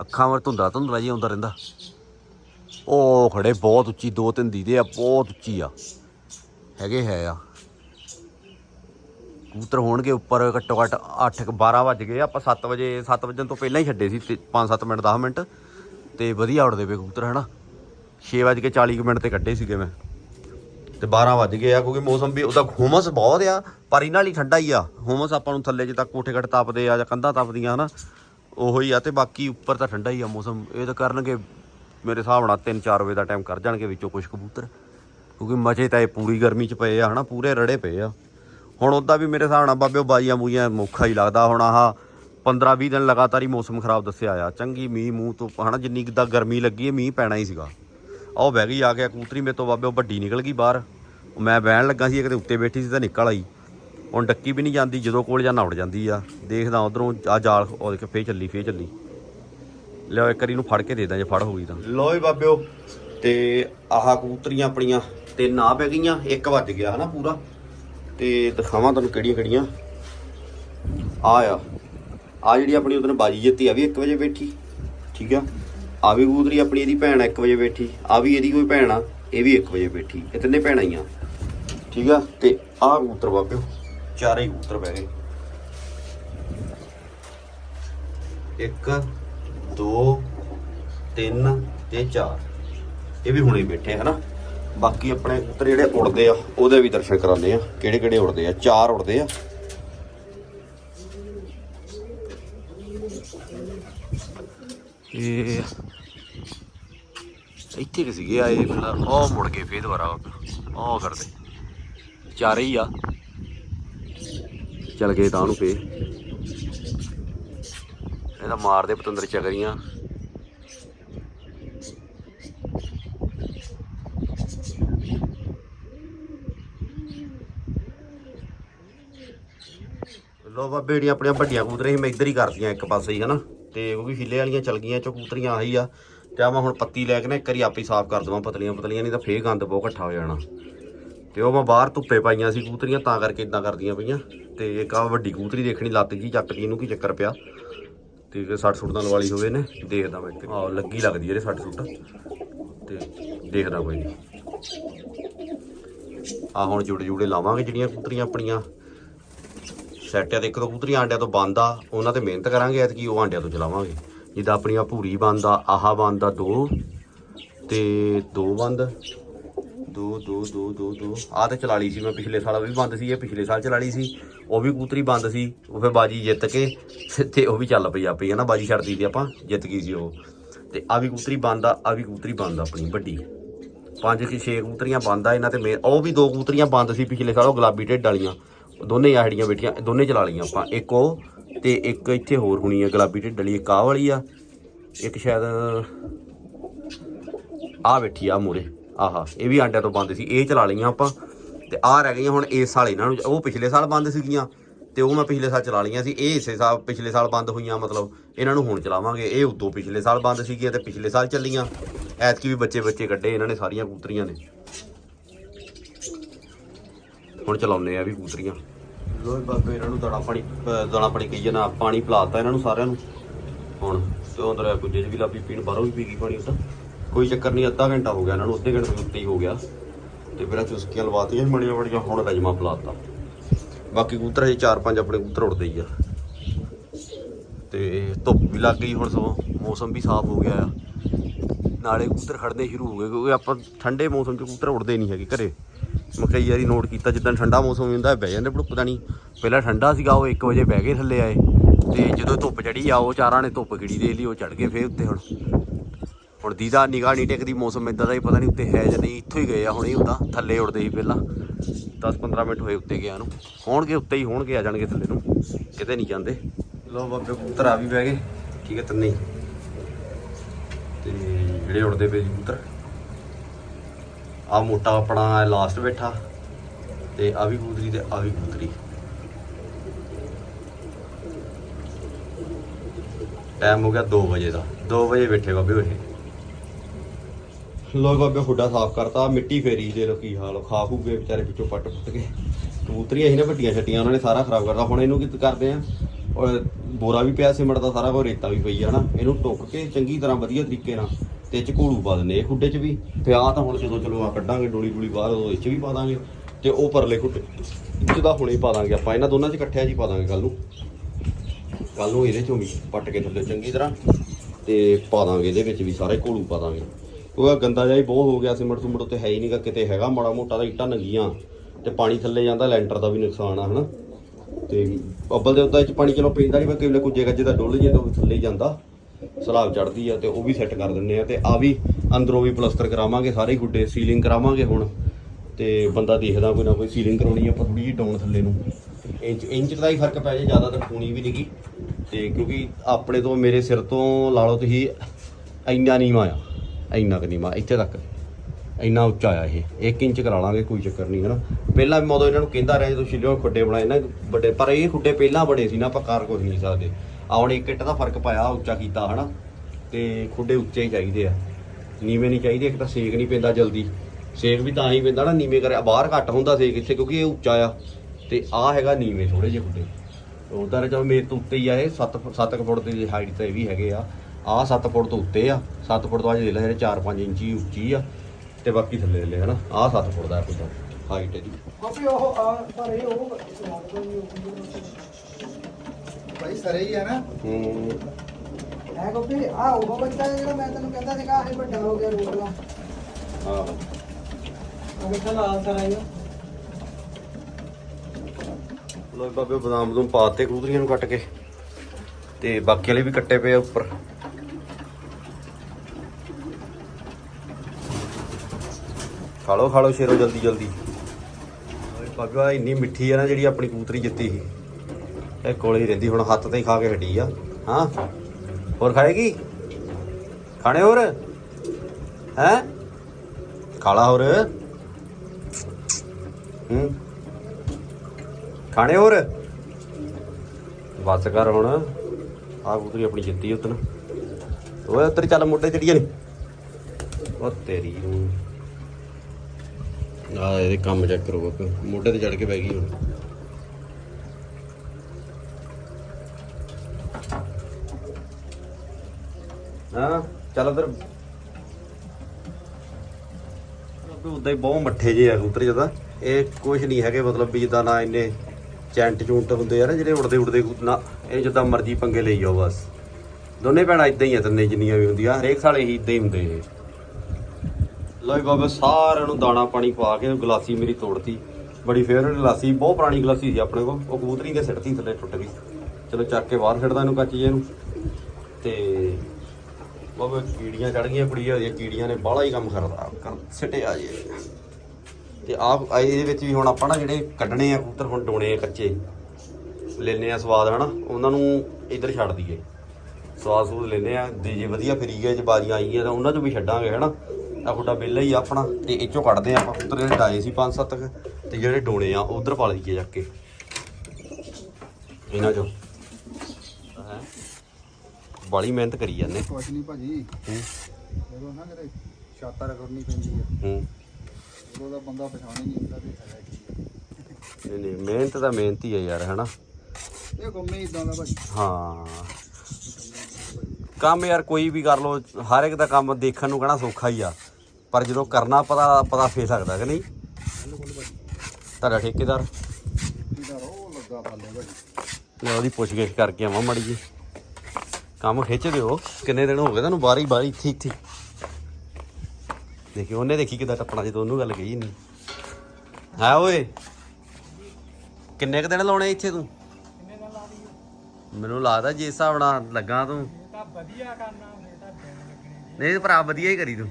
ਅੱਖਾਂ ਵਰ ਧੁੰਦਾ ਧੁੰਦਲਾ ਜਿਹਾ ਆਉਂਦਾ ਰਹਿੰਦਾ। ਉਹ ਖੜੇ ਬਹੁਤ ਉੱਚੀ, ਦੋ ਤਿੰਨ ਦੀਦੇ ਆ, ਬਹੁਤ ਉੱਚੀ ਆ। ਹੈਗੇ ਹੈ ਆ। ਕਬੂਤਰ ਹੋਣਗੇ ਉੱਪਰ ਘੱਟੋ ਘੱਟ 8 12 ਵੱਜ ਗਏ, ਆਪਾਂ 7 ਵਜੇ 7 ਵਜਣ ਤੋਂ ਪਹਿਲਾਂ ਹੀ ਛੱਡੇ ਸੀ 5-7 ਮਿੰਟ 10 ਮਿੰਟ। ਤੇ ਵਧੀਆ ਉੜਦੇ ਪਏ ਕਬੂਤਰ, ਹਨਾ? 6 ਵਜ ਕੇ 40 ਕੁ ਮਿੰਟ ਤੇ ਕੱਢੇ ਸੀਗੇ ਮੈਂ। ਤੇ 12 ਵੱਜ ਗਏ ਆ, ਕਿਉਂਕਿ ਮੌਸਮ ਵੀ, ਉਹਦਾ ਹੁਮਸ ਬਹੁਤ ਆ, ਪਰ ਇਹਨਾਂ ਲਈ ਠੰਡਾ ਹੀ ਆ। ਹੁਮਸ ਆਪਾਂ ਨੂੰ ਥੱਲੇ ਜਿੱਦਾਂ ਕੋਠੇ ਘੱਟ ਤਪਦੇ ਆ ਜਾਂ ਕੰਧਾਂ ਤਪਦੀਆਂ, ਹਨਾ? ਉਹੋ ਹੀ ਆ, ਤੇ ਬਾਕੀ ਉੱਪਰ ਤਾਂ ਠੰਡਾ ਹੀ ਆ ਮੌਸਮ। ਇਹ ਤਾਂ ਕਰਨਗੇ ਮੇਰੇ ਹਿਸਾਬ ਨਾਲ 3-4 ਵਜੇ ਦਾ ਟਾਈਮ ਕਰ ਜਾਣਗੇ ਵਿੱਚੋਂ ਕੁਝ ਕਬੂਤਰ। ਕਿਉਂਕਿ ਮਚੇ ਤਾਂ ਇਹ ਪੂਰੀ ਗਰਮੀ 'ਚ ਪਏ ਆ, ਹਨਾ, ਪੂਰੇ ਰੜੇ ਪਏ ਆ। ਹੁਣ ਉਦਾਂ ਵੀ ਮੇਰੇ ਹਿਸਾਬ ਨਾਲ ਬਾਬੇ ਉਹ ਬਾਜ਼ੀਆਂ ਬੂਈਆਂ ਮੁੱਖਾ ਹੀ ਲੱਗਦਾ। ਹੁਣ ਆਹ 15 20 ਦਿਨ ਲਗਾਤਾਰ ਹੀ ਮੌਸਮ ਖਰਾਬ ਦੱਸਿਆ ਆ। ਚੰਗੀ ਮੀਂਹ ਮੂੰਹ ਤੋਂ, ਹਨਾ, ਜਿੰਨੀ ਕਿਦਾਂ ਗਰਮੀ ਲੱਗੀ ਹੈ ਮੀਂਹ ਪੈਣਾ ਹੀ ਸੀਗਾ। ਆਹ ਬਹਿ ਗਈ, ਆ ਗਿਆ ਕੂਤਰੀ ਮੇਰੇ ਤੋਂ ਬਾਬੇ ਉਹ ਵੱਡੀ ਨਿਕਲ ਗਈ ਬਾਹਰ। ਉਹ ਮੈਂ ਬਹਿਣ ਲੱਗਾ ਸੀ, ਇਹ ਕਿਤੇ ਉੱਤੇ ਬੈਠੀ ਸੀ ਤਾਂ ਨਿਕਲ ਆਈ। ਹੁਣ ਡੱਕੀ ਵੀ ਨਹੀਂ ਜਾਂਦੀ, ਜਦੋਂ ਕੋਲ ਜਾਂ ਉੜ ਜਾਂਦੀ ਆ। ਦੇਖਦਾ ਉਧਰੋਂ ਆ ਜਾਲ, ਉਹ ਦੇਖ ਫੇਰ ਚੱਲੀ ਫੇ ਚੱਲੀ। ਲਿਓ ਇੱਕ ਵਾਰੀ ਨੂੰ ਫੜ ਕੇ ਦੇ ਦਾਂ ਜੇ ਫੜ ਹੋ ਗਈ ਤਾਂ। ਲਓ ਜੀ ਬਾਬਿਓ, ਤੇ ਆਹ ਕਬੂਤਰੀਆਂ ਆਪਣੀਆਂ ਤਿੰਨ ਆ ਪੈ ਗਈਆਂ, ਇੱਕ ਵੱਜ ਗਿਆ ਹਨਾ ਪੂਰਾ। ਤੇ ਦਿਖਾਵਾਂ ਤੁਹਾਨੂੰ ਕਿਹੜੀਆਂ ਕਿਹੜੀਆਂ। ਆ ਆ ਆ ਜਿਹੜੀ ਆਪਣੀ ਉਹਦੋਂ ਬਾਜੀ ਜਿੱਤੀ, ਆ ਵੀ 1 ਵਜੇ ਬੈਠੀ, ਠੀਕ ਆ? ਆ ਵੀ ਕਬੂਤਰੀ ਆਪਣੀ ਇਹਦੀ ਭੈਣ 1 ਵਜੇ ਬੈਠੀ ਆ ਵੀ ਇਹਦੀ ਕੋਈ ਭੈਣ ਆ, ਇਹ ਵੀ 1 ਵਜੇ ਬੈਠੀ, ਇਹ ਤਿੰਨੇ ਭੈਣਾਂ ਹੀ ਆ, ਠੀਕ ਆ? ਤੇ ਆਹ ਕਬੂਤਰ ਬਾਬਿਓ, ਚਾਰੇ ਕਬੂਤਰ ਬਹਿ ਗਏ। ਇੱਕ ਦੋ, ਤਿੰਨ ਤੇ ਚਾਰ। ਇਹ ਵੀ ਹੁਣੇ ਹੀ ਬੈਠੇ ਹਨਾ? ਬਾਕੀ ਆਪਣੇ ਕਬੂਤਰ ਜਿਹੜੇ ਉੜਦੇ ਆ, ਉਹਦੇ ਵੀ ਦਰਸ਼ਨ ਕਰਾਉਂਦੇ ਆ। ਕਿਹੜੇ ਕਿਹੜੇ ਉੜਦੇ ਆ? ਚਾਰ ਉੜਦੇ ਆ। ਇਹ ਇੱਥੇ ਕਿ ਸੀਗੇ? ਆਏ ਪਹਿਲਾਂ ਉਹ ਮੁੜ ਗਏ ਫੇਰ ਦੁਬਾਰਾ ਉਹ ਕਰਦੇ। ਚਾਰੇ ਹੀ ਆ। ਚਲ ਗਏ ਤਾਂ ਉਹਨੂੰ ਫੇਰ। ਇਹਦਾ ਮਾਰਦੇ ਪਤੰਦਰ ਚਕਰੀਆਂ ਲੋ ਬਾਬੇ, ਜਿਹੜੀਆਂ ਆਪਣੀਆਂ ਵੱਡੀਆਂ ਕਬੂਤਰਾਂ ਸੀ, ਮੈਂ ਇੱਧਰ ਹੀ ਕਰਦੀਆਂ ਇੱਕ ਪਾਸੇ ਹੀ, ਹਨਾ। ਤੇ ਕਿਉਂਕਿ ਹਿੱਲੇ ਵਾਲੀਆਂ ਚਲ ਗਈਆਂ ਚੋ ਕਬੂਤਰੀਆਂ ਆਹੀ ਆ। ਤੇ ਆ ਮੈਂ ਹੁਣ ਪੱਤੀ ਲੈ ਕੇ ਨਾ ਇੱਕ ਵਾਰੀ ਆਪੇ ਸਾਫ਼ ਕਰ ਦਵਾਂ ਪਤਲੀਆਂ ਪਤਲੀਆਂ ਨਹੀਂ ਤਾਂ ਫੇਰ ਗੰਦ ਬਹੁਤ ਇਕੱਠਾ ਹੋ ਜਾਣਾ। ਤੇ ਉਹ ਮੈਂ ਬਾਹਰ ਧੁੱਪੇ ਪਾਈਆਂ ਸੀ ਕਬੂਤਰੀਆਂ, ਤਾਂ ਕਰਕੇ ਇਦਾਂ ਕਰਦੀਆਂ ਪਈਆਂ। ਤੇ ਇੱਕ ਆ ਵੱਡੀ ਕਬੂਤਰੀ ਦੇਖਣੀ, ਲੱਤ ਜੀ ਚੱਕ ਗਈ ਇਹਨੂੰ ਕੀ ਚੱਕਰ ਪਿਆ? ਤੇ 60 ਸੂਟ ਨਾਲ ਵਾਲੀ ਹੋਵੇ ਨੇ ਦੇਖਦਾ ਮੈਂ ਆਹ, ਲੱਗੀ ਲੱਗਦੀ ਇਹਦੇ 60 ਸੂਟ। ਤੇ ਦੇਖਦਾ ਕੋਈ ਨਹੀਂ ਆ ਹੁਣ ਜੁੜੇ ਜੁੜੇ ਲਾਵਾਂਗੇ ਜਿਹੜੀਆਂ ਕਬੂਤਰੀਆਂ ਆਪਣੀਆਂ। ਸੈਟਿਆਂ ਤੇ ਇੱਕ ਦੋ ਕਬੂਤਰੀਆਂ ਆਂਡਿਆਂ ਤੋਂ ਬੰਦ ਆ, ਉਹਨਾਂ ਤੇ ਮਿਹਨਤ ਕਰਾਂਗੇ, ਐਤਕੀ ਉਹ ਆਂਡਿਆਂ ਤੋਂ ਚਲਾਵਾਂਗੇ। ਜਿੱਦਾਂ ਆਪਣੀਆਂ ਭੂਰੀ ਬੰਦ ਆਹਾ ਬੰਦ ਦੋ। ਤੇ ਦੋ ਬੰਦ। ਦੋ ਦੋ ਦੋ ਦੋ ਦੋ। ਆ ਤੇ ਚਲਾ ਲਈ ਸੀ ਮੈਂ, ਪਿਛਲੇ ਸਾਲ ਵੀ ਬੰਦ ਸੀ, ਇਹ ਪਿਛਲੇ ਸਾਲ ਚਲਾ ਲਈ ਸੀ। ਉਹ ਵੀ ਕਬੂਤਰੀ ਬੰਦ ਸੀ, ਉਹ ਫਿਰ ਬਾਜੀ ਜਿੱਤ ਕੇ ਤੇ ਉਹ ਵੀ ਚੱਲ ਪਈ ਆਪੀ ਹੈ ਨਾ ਬਾਜੀ ਛੱਡਦੀ ਸੀ ਆਪਾਂ, ਜਿੱਤ ਗਈ ਸੀ ਉਹ। ਤੇ ਆ ਵੀ ਕਬੂਤਰੀ ਬੰਦ ਆ ਆ ਵੀ ਕਬੂਤਰੀ ਬੰਦ ਆ ਆਪਣੀ ਵੱਡੀ। ਪੰਜ ਕਿ ਛੇ ਕਬੂਤਰੀਆਂ ਬੰਦ ਆ ਇਹਨਾਂ ਤੇ ਮੇ- ਉਹ ਵੀ ਦੋ ਕਬੂਤਰੀਆਂ ਬੰਦ ਸੀ ਪਿਛਲੇ ਸਾਲ, ਉਹ ਗੁਲਾਬੀ ਢਿੱਡ ਵਾਲੀਆਂ। ਦੋਨੇ ਆਹੜੀਆਂ ਬੈਠੀਆਂ, ਦੋਨੇ ਚਲਾ ਲਈਆਂ ਆਪਾਂ, ਇੱਕ ਉਹ ਤੇ ਇੱਕ ਇੱਥੇ ਹੋਰ ਹੋਣੀ ਆ ਗੁਲਾਬੀ ਢਿੱਡ ਵਾਲੀ, ਇੱਕ ਆਹ ਵਾਲੀ ਆ, ਇੱਕ ਸ਼ਾਇਦ ਆ ਬੈਠੀ ਆ ਮੂਰੇ ਆਹਾ, ਇਹ ਵੀ ਆਂਡਿਆਂ ਤੋਂ ਬੰਦ ਸੀ, ਇਹ ਚਲਾ ਲਈਆਂ ਆਪਾਂ। ਤੇ ਆਹ ਰਹਿ ਗਈਆਂ ਹੁਣ ਇਸ ਸਾਲ ਇਹਨਾਂ ਨੂੰ, ਉਹ ਪਿਛਲੇ ਸਾਲ ਬੰਦ ਸੀਗੀਆਂ ਤੇ ਉਹ ਮੈਂ ਪਿਛਲੇ ਸਾਲ ਚਲਾ ਲਈਆਂ ਸੀ। ਇਹ ਇਸੇ ਸਾਲ, ਪਿਛਲੇ ਸਾਲ ਬੰਦ ਹੋਈਆਂ, ਮਤਲਬ ਇਹਨਾਂ ਨੂੰ ਹੁਣ ਚਲਾਵਾਂਗੇ। ਇਹ ਉਦੋਂ ਪਿਛਲੇ ਸਾਲ ਬੰਦ ਸੀਗੀਆਂ ਤੇ ਪਿਛਲੇ ਸਾਲ ਚੱਲੀਆਂ। ਐਤਕੀ ਵੀ ਬੱਚੇ ਬੱਚੇ ਕੱਢੇ ਇਹਨਾਂ ਨੇ ਸਾਰੀਆਂ ਕੂਤਰੀਆਂ ਨੇ। ਹੁਣ ਚਲਾਉਨੇ ਆ ਵੀ ਕੂਤਰੀਆਂ ਲੋਏ ਬਾਬੇ, ਇਹਨਾਂ ਨੂੰ ਦਾਣਾ ਪਾਣੀ, ਅਹ ਦਾਣਾ ਪਾਣੀ ਕਹੀ ਜਾਣਾ ਪਾਣੀ ਪਿਲਾਤਾ ਇਹਨਾਂ ਨੂੰ ਸਾਰਿਆਂ ਨੂੰ। ਹੁਣ ਤੇ ਅੰਦਰ ਗੁੱਜੇ 'ਚ ਵੀ ਲਾਪੀ ਪੀਣ ਬਾਹਰੋਂ ਵੀ ਪੀ ਗਈ ਪਾਣੀ ਉੱਤਾ ਕੋਈ ਚੱਕਰ ਨਹੀਂ ਅੱਧਾ ਘੰਟਾ ਹੋ ਗਿਆ ਇਹਨਾਂ ਨੂੰ, ਅੱਧੇ ਘੰਟੇ ਉੱਤੇ ਹੀ ਹੋ ਗਿਆ। ਤੇ ਫਿਰ ਚੁਸਕੀਆਂ ਲਵਾਤੀਆਂ ਸੀ ਬੜੀਆਂ ਹੁਣ ਰਜਮਾ ਪਿਲਾਤਾ ਬਾਕੀ ਕਬੂਤਰ ਹਜੇ ਚਾਰ ਪੰਜ ਆਪਣੇ ਕਬੂਤਰ ਉੜਦੇ ਹੀ ਆ। ਤੇ ਧੁੱਪ ਵੀ ਲੱਗ ਗਈ ਹੁਣ ਸਗੋਂ, ਮੌਸਮ ਵੀ ਸਾਫ਼ ਹੋ ਗਿਆ ਆ। ਨਾਲੇ ਕਬੂਤਰ ਖੜਨੇ ਸ਼ੁਰੂ ਹੋ ਗਏ, ਕਿਉਂਕਿ ਆਪਾਂ ਠੰਡੇ ਮੌਸਮ 'ਚ ਕਬੂਤਰ ਉੜਦੇ ਨਹੀਂ ਹੈਗੇ ਘਰੇ। ਮੈਂ ਕਈ ਵਾਰੀ ਨੋਟ ਕੀਤਾ ਜਿੱਦਾਂ ਠੰਡਾ ਮੌਸਮ ਹੁੰਦਾ, ਬਹਿ ਜਾਂਦੇ ਪਰ ਪਤਾ ਨਹੀਂ। ਪਹਿਲਾਂ ਠੰਡਾ ਸੀਗਾ, ਉਹ 1 ਵਜੇ ਬਹਿ ਗਏ ਥੱਲੇ ਆਏ। ਤੇ ਜਦੋਂ ਧੁੱਪ ਚੜੀ ਆ, ਉਹ ਚਾਰਾਂ ਨੇ ਧੁੱਪ ਗਿੜੀ ਦੇ ਲਈ, ਉਹ ਚੜ ਗਏ ਫੇਰ ਉੱਤੇ ਹੁਣ। ਹੁਣ ਦੀਦਾ ਨਿਗਾਹ ਨਹੀਂ ਟਿਕਦੀ, ਮੌਸਮ ਇਦਾਂ ਦਾ ਹੀ, ਪਤਾ ਨਹੀਂ ਉੱਤੇ ਹੈ ਜਾਂ ਨਹੀਂ, ਇੱਥੋਂ ਹੀ ਗਏ ਆ ਹੁਣੇ ਹੁੰਦਾ, ਥੱਲੇ ਉੜਦੇ ਸੀ ਪਹਿਲਾਂ। 10-15 ਮਿੰਟ ਹੋਏ ਉੱਤੇ ਗਿਆ ਨੂੰ। ਹੋਣਗੇ ਉੱਤੇ ਹੀ, ਹੋਣਗੇ ਆ ਜਾਣਗੇ ਥੱਲੇ ਨੂੰ। ਕਿਤੇ ਨਹੀਂ ਜਾਂਦੇ। ਲੋ ਬਾਬੇ, ਕਬੂਤਰ ਆ ਵੀ ਬਹਿ ਗਏ। ਠੀਕ ਹੈ, ਤਿੰਨੇ ਹੀ। ਤੇ ਜਿਹੜੇ ਉੜਦੇ ਪਏ ਜੀ ਕਬੂਤਰ। ਆ ਮੋਟਾ ਆਪਣਾ ਲਾਸਟ ਬੈਠਾ। ਤੇ ਆ ਵੀ ਕਬੂਤਰੀ ਤੇ ਆ ਵੀ ਕਬੂਤਰੀ। ਟਾਈਮ ਹੋ ਗਿਆ 2 ਵਜੇ ਦਾ। 2 ਵਜੇ ਬੈਠੇ ਬਾਬੇ ਉਹ ਲੋ ਬਾਬੇ, ਹੁੱਡਾ ਸਾਫ਼ ਕਰਤਾ, ਮਿੱਟੀ ਫੇਰੀ ਦੇ ਲੋ ਕੀ ਹਾਲ, ਖਾ ਖੂ ਗਏ ਵਿਚਾਰੇ ਵਿੱਚੋਂ ਪੱਟ ਪੁੱਟ ਕੇ। ਕਬੂਤਰੀਆਂ ਸੀ ਨਾ ਵੱਡੀਆਂ ਛੱਟੀਆਂ ਉਹਨਾਂ ਨੇ ਸਾਰਾ ਖਰਾਬ ਕਰਤਾ। ਹੁਣ ਇਹਨੂੰ ਕੀ ਕਰਦੇ ਆ? ਔਰ ਬੋਰਾ ਵੀ ਪਿਆ, ਸਿਮਟ ਦਾ ਸਾਰਾ ਕੋ ਰੇਤਾ ਵੀ ਪਈ ਆ ਨਾ। ਇਹਨੂੰ ਟੁੱਕ ਕੇ ਚੰਗੀ ਤਰ੍ਹਾਂ, ਵਧੀਆ ਤਰੀਕੇ ਨਾਲ ਤੇ ਇਹ ਚ ਘੋਲੂ ਪਾ ਦਿੰਦੇ ਇਹ ਖੁੱਡੇ ਚ ਵੀ। ਤੇ ਆ ਤਾਂ ਹੁਣ ਜਦੋਂ ਚਲੋ ਆ ਕੱਢਾਂਗੇ, ਡੋਲੀ ਡੋਲੀ ਬਾਹਰ ਉਹ ਇਹ ਚ ਵੀ ਪਾ ਦਾਂਗੇ। ਤੇ ਉਹ ਪਰਲੇ ਖੁੱਡੇ ਚ ਦਾ ਹੁਣੇ ਹੀ ਪਾ ਦਾਂਗੇ ਆਪਾਂ। ਇਹਨਾਂ ਦੋਨਾਂ ਚ ਇਕੱਠਿਆਂ ਜੀ ਪਾ ਦਾਂਗੇ ਕੱਲ ਨੂੰ। ਕੱਲ ਨੂੰ ਇਹਦੇ ਚੋਂ ਵੀ ਪੱਟ ਕੇ ਥੱਲੇ ਚੰਗੀ ਤਰ੍ਹਾਂ। ਤੇ ਪਾ ਦਾਂਗੇ ਇਹਦੇ ਵਿੱਚ ਵੀ ਸਾਰੇ ਘੋਲੂ ਪਾ ਦਾਂਗੇ। ਉਹਦਾ ਗੰਦਾ ਜਿਹਾ ਹੀ ਬਹੁਤ ਹੋ ਗਿਆ, ਸਿਮਟ ਸੁਮਟ ਉੱਤੇ ਹੈ ਹੀ ਨਹੀਂਗਾ ਕਿਤੇ ਹੈਗਾ ਮਾੜਾ ਮੋਟਾ ਦਾ ਇੱਟਾਂ ਨੰਗੀਆਂ, ਤੇ ਪਾਣੀ ਥੱਲੇ ਜਾਂਦਾ, ਲੈਂਟਰ ਦਾ ਵੀ ਨੁਕਸਾਨ ਆ, ਹਨਾ? ਤੇ ਅੱਬਲ ਦੇ ਉੱਤੇ ਚ ਪਾਣੀ ਚਲੋ ਪੈਂਦਾ ਨਹੀਂ ਪਰ ਕਈ ਵੇਲੇ ਗੱਜੇ ਦਾ ਡੁੱਲ ਜੇ ਤਾਂ ਉਹ ਥੱਲੇ ਹੀ ਜਾਂਦਾ, ਸਲਾਬ ਚੜਦੀ ਆ ਤੇ ਉਹ ਵੀ ਸੈੱਟ ਕਰ ਦਿੰਨੇ ਆ, ਤੇ ਆ ਵੀ ਅੰਦਰੋਂ ਵੀ ਪਲਸਤਰ ਕਰਾਵਾਂਗੇ, ਸਾਰੇ ਗੁੱਡੇ ਸੀਲਿੰਗ ਕਰਾਵਾਂਗੇ ਹੁਣ, ਤੇ ਬੰਦਾ ਦੇਖਦਾ ਕੋਈ ਨਾ ਕੋਈ ਸੀਲਿੰਗ ਕਰਾਉਣੀ ਆ ਆਪਾਂ ਥੋੜੀ ਜਿਹੀ ਡਾਊਨ ਥੱਲੇ ਨੂੰ। ਇੰਚ ਇੰਚ ਦਾ ਹੀ ਫ਼ਰਕ ਪੈ ਜੇ, ਜ਼ਿਆਦਾ ਤਾਂ ਪੂਣੀ ਵੀ ਨਹੀਂਗੀ ਤੇ ਕਿਉਂਕਿ ਆਪਣੇ ਤੋਂ ਮੇਰੇ ਸਿਰ ਤੋਂ ਲਾ ਲਓ ਤੁਸੀਂ, ਇੰਨਾ ਨਹੀਂ ਆ। ਇੰਨਾ ਕੁ ਨੀਵਾਂ, ਇੱਥੇ ਤੱਕ। ਇੰਨਾ ਉੱਚਾ ਆ ਇਹ। 1 ਇੰਚ ਕਰਾ ਲਾਂਗੇ, ਕੋਈ ਚੱਕਰ ਨਹੀਂ, ਹਨਾ? ਪਹਿਲਾਂ ਵੀ ਮੈਂ ਇਹਨਾਂ ਨੂੰ ਕਹਿੰਦਾ ਰਿਹਾ ਜਦੋਂ ਛਿੱਲਿਓ ਖੁੱਡੇ ਬਣਾਏ ਨਾ ਵੱਡੇ, ਪਰ ਇਹ ਖੁੱਡੇ ਪਹਿਲਾਂ ਬਣੇ ਸੀ ਨਾ, ਆਪਾਂ ਕਰ ਕੁਝ ਨਹੀਂ ਸਕਦੇ। ਆ ਹੁਣ ਇੱਕ ਇੱਟ ਦਾ ਫ਼ਰਕ ਪਾਇਆ, ਉੱਚਾ ਕੀਤਾ, ਹਨਾ? ਤੇ ਖੁੱਡੇ ਉੱਚੇ ਹੀ ਚਾਹੀਦੇ ਆ। ਨੀਵੇਂ ਨਹੀਂ ਚਾਹੀਦੇ, ਇੱਕ ਤਾਂ ਸੇਕ ਨਹੀਂ ਪੈਂਦਾ ਜਲਦੀ। ਸੇਕ ਵੀ ਤਾਂ ਹੀ ਪੈਂਦਾ ਨਾ, ਨੀਵੇਂ ਕਰਿਆ ਬਾਹਰ ਘੱਟ ਹੁੰਦਾ ਸੇਕ ਇੱਥੇ, ਕਿਉਂਕਿ ਇਹ ਉੱਚਾ ਆ। ਤੇ ਆ ਹੈਗਾ ਨੀਵੇਂ ਥੋੜੇ ਜਿਹੇ ਖੁੱਡੇ। ਉਧਰ ਜਦੋਂ ਮੇਰੇ ਤੋਂ ਉੱਤੇ ਹੀ ਆ ਇਹ 7 7 ਫੁੱਟ ਦੀ ਹਾਈਟ ਤੇ ਇਹ ਵੀ ਹੈਗੇ ਆ। ਆ 7 ਫੁੱਟ ਤੋਂ ਉੱਤੇ ਆ 7 ਫੁੱਟ ਤੋਂ ਅਜੇ ਦੇ ਲੈ ਜਿਹੜੇ 4-5 ਇੰਚ ਉੱਚੀ ਆ ਤੇ ਬਾਕੀ ਥੱਲੇ ਥੱਲੇ ਹਨਾ ਆ 7 ਫੁੱਟ ਦਾ ਖੁੱਡਾ ਹਾਈਟ ਇਹਦੀ ਕਾਪੀ ਉਹ ਆ ਪਰ ਇਹ ਉਹ ਭਾਈ ਸਰੇ ਹੀ ਹੈ ਨਾ ਹੂੰ ਹੈ ਕਾਪੀ ਆ ਉਹ ਬੱਚਾ ਜਿਹੜਾ ਮੈਂ ਤੈਨੂੰ ਕਹਿੰਦਾ ਸੀਗਾ ਇਹ ਵੱਡਾ ਹੋ ਗਿਆ ਰੋਡ ਦਾ ਆ ਉਹ ਵੇਖਣ ਲਾਲ ਸਰ ਆਇਆ ਲੋ ਬਾਬੇ ਬਦਾਮ ਬਦੂਮ ਪਾਤੇ ਕਬੂਤਰੀਆਂ ਨੂੰ ਕੱਟ ਕੇ ਤੇ ਬਾਕੀ ਵਾਲੇ ਵੀ ਕੱਟੇ ਪਏ ਆ ਉੱਪਰ ਖਾ ਲਓ ਖਾ ਲਓ ਸ਼ੇਰੋ ਜਲਦੀ ਜਲਦੀ। ਓਏ ਇੰਨੀ ਮਿੱਠੀ ਆ ਨਾ ਜਿਹੜੀ ਆਪਣੀ ਕਬੂਤਰੀ ਜਿੱਤੀ ਸੀ। ਇਹ ਕੋਲੇ ਹੀ ਰਹਿੰਦੀ, ਹੁਣ ਹੱਥ ਤੇ ਹੀ ਖਾ ਕੇ ਹਟੀ ਆ। ਹਾਂ? ਹੋਰ ਖਾਏਗੀ? ਖਾਣੇ ਹੋਰ? ਹੈ? ਖਾਲਾ ਹੋਰ। ਹੂੰ? ਖਾਣੇ ਹੋਰ? ਬਸ ਕਰ ਹੁਣ। ਆ ਕਬੂਤਰੀ ਆਪਣੀ ਜਿੱਤੀ ਉਤਨ ਓਏ ਉੱਤਰ ਚੱਲ ਮੋਢੇ ਚੜੀਆਂ ਨੇ ਉਹ ਤੇਰੀ ਨੂੰ। ਆ ਇਹਦੇ ਕੰਮ ਚੈੱਕ ਕਰੋ ਬਾਪੂ। ਮੋਢੇ ਤੇ ਚੜ ਕੇ ਬਹਿ ਗਈ ਹੁਣ। ਹਾਂ, ਚੱਲ ਉਧਰ। ਉਦਾਂ ਹੀ ਬਹੁਤ ਮੱਠੇ ਜੇ ਆ ਕਬੂਤਰ ਜਦਾ ਇਹ ਕੁਝ ਨਹੀਂ ਹੈਗੇ, ਮਤਲਬ ਵੀ ਜਿੱਦਾਂ ਨਾ ਇੰਨੇ ਚੈਂਟ ਚੂੰਟ ਹੁੰਦੇ ਆ ਨਾ, ਜਿਹੜੇ ਉੜਦੇ ਉੜਦੇ ਨਾ, ਇਹ ਜਿੱਦਾਂ ਮਰਜ਼ੀ ਪੰਗੇ ਲਈ ਜਾਓ ਬਸ। ਦੋਨੇ ਭੈਣਾਂ ਇਦਾਂ ਹੀ ਆ, ਤਿੰਨੇ ਜਿੰਨੀਆਂ ਵੀ ਹੁੰਦੀਆਂ, ਹਰੇਕ ਸਾਲੇ ਹੀ ਇਦਾਂ ਹੀ ਹੁੰਦੇ ਇਹ। ਲੋ ਜੀ ਬਾਬਾ, ਸਾਰਿਆਂ ਨੂੰ ਦਾਣਾ ਪਾਣੀ ਪਾ ਕੇ ਗਲਾਸੀ ਮੇਰੀ ਤੋੜਤੀ। ਬੜੀ ਫੇਵਰਟ ਗਲਾਸੀ, ਬਹੁਤ ਪੁਰਾਣੀ ਗਲਾਸੀ ਸੀ ਆਪਣੇ ਕੋਲ। ਉਹ ਕਬੂਤਰੀ ਦੇ ਸਿੱਟਤੀ ਥੱਲੇ ਟੁੱਟ ਗਈ। ਚਲੋ ਚੱਕ ਕੇ ਬਾਹਰ ਛੱਡਦਾ ਇਹਨੂੰ ਕੱਚ ਜੇ ਨੂੰ। ਤੇ ਬਾਬਾ, ਕੀੜੀਆਂ ਚੜ ਗਈਆਂ ਕੁੜੀ ਹੋਈ ਕੀੜੀਆਂ ਨੇ ਬਾਹਲਾ ਹੀ ਕੰਮ ਕਰਦਾ, ਕਰ ਸਿੱਟਿਆ ਜੇ। ਤੇ ਆਪ ਇਹਦੇ ਵਿੱਚ ਵੀ ਹੁਣ ਆਪਾਂ ਨਾ ਜਿਹੜੇ ਕੱਢਣੇ ਆ ਕਬੂਤਰ, ਹੁਣ ਡੋਣੇ ਆ ਕੱਚੇ। ਲੈਨੇ ਆ ਸਵਾਦ, ਹਨਾ? ਉਹਨਾਂ ਨੂੰ ਇੱਧਰ ਛੱਡ ਦਈਏ। ਸਵਾਦ ਸੂਦ ਲੈਨੇ ਆ। ਦੇ ਜੇ ਵਧੀਆ ਫਰੀ ਗਏ ਜੇ ਬਾਜ਼ੀਆਂ ਆਈਆਂ ਤਾਂ ਉਹਨਾਂ ਚੋਂ ਵੀ ਛੱਡਾਂਗੇ, ਹਨਾ? ਆ ਤੁਹਾਡਾ ਬਿੱਲ ਹੀ ਆ ਆਪਣਾ ਤੇ ਇਹ ਚੋਂ ਕੱਢਦੇ ਆ ਆਪਾਂ। ਕਬੂਤਰ ਜਿਹੜੇ ਡਾਏ ਸੀ ਪੰਜ ਸੱਤ ਕੁ, ਤੇ ਜਿਹੜੇ ਡੋਣੇ ਆ ਉਧਰ ਪਾ ਲਈਏ ਜਾ ਕੇ। ਇਹਨਾਂ ਚੋਂ। ਹੈ? ਬਾਲੀ ਮਿਹਨਤ ਕਰੀ ਜਾਂਦੇ। ਕੁਛ ਨਹੀਂ ਭਾਜੀ। ਜਦੋਂ ਨਾ ਕਿਤੇ ਛਾਤਾ ਰਗੜਨੀ ਪੈਂਦੀ ਹੈ ਹੂੰ। ਉਦੋਂ ਦਾ ਬੰਦਾ ਪਛਾਣ ਹੀ ਨਹੀਂ ਹੁੰਦਾ ਵੀ ਹੈ ਕੀ। ਨਹੀਂ ਨਹੀਂ ਮਿਹਨਤ ਤਾਂ ਮਿਹਨਤ ਹੀ ਆ ਯਾਰ ਹਨਾ? ਇਹ ਕੰਮ ਹੀ ਇਦਾਂ ਦਾ ਭਾਜੀ। ਹਾਂ। ਕੰਮ ਯਾਰ ਕੋਈ ਵੀ ਕਰ ਲੋ ਹਰ ਇੱਕ ਦਾ ਕੰਮ ਦੇਖਣ ਨੂੰ ਕਹਣਾ ਸੌਖਾ ਹੀ ਆ। ਪਰ ਜਦੋਂ ਕਰਨਾ ਪਤਾ ਪਤਾ ਫੇਰ ਲੱਗਦਾ ਕਿ ਨਹੀਂ। ਤੁਹਾਡਾ ਠੇਕੇਦਾਰ? ਲੈ ਉਹਦੀ ਪੁੱਛ ਗਿੱਛ ਕਰਕੇ ਆਵਾਂ ਮੜੀ ਜੀ ਕੰਮ ਖਿੱਚ ਦਿਓ। ਕਿੰਨੇ ਦਿਨ ਹੋ ਗਏ ਤੁਹਾਨੂੰ ਬਾਰੀ ਬਾਰੀ ਇੱਥੇ ਇੱਥੇ ਦੇਖੀ ਉਹਨੇ ਦੇਖੀ ਕਿਦਾਂ ਟੱਪਣਾ ਜਦੋਂ ਉਹਨੂੰ ਗੱਲ ਕਹੀ ਨਹੀਂ ਹੈ ਓਏ ਕਿੰਨੇ ਕ ਦਿਨ ਲਾਉਣੇ ਇੱਥੇ ਤੂੰ? ਮੈਨੂੰ ਲੱਗਦਾ ਜੇ ਹਿਸਾਬ ਨਾਲ ਲੱਗਾ ਤੂੰ। ਤਾਂ ਵਧੀਆ ਕਰਨਾ। ਨਹੀਂ ਭਰਾ ਵਧੀਆ ਹੀ ਕਰੀ ਤੂੰ।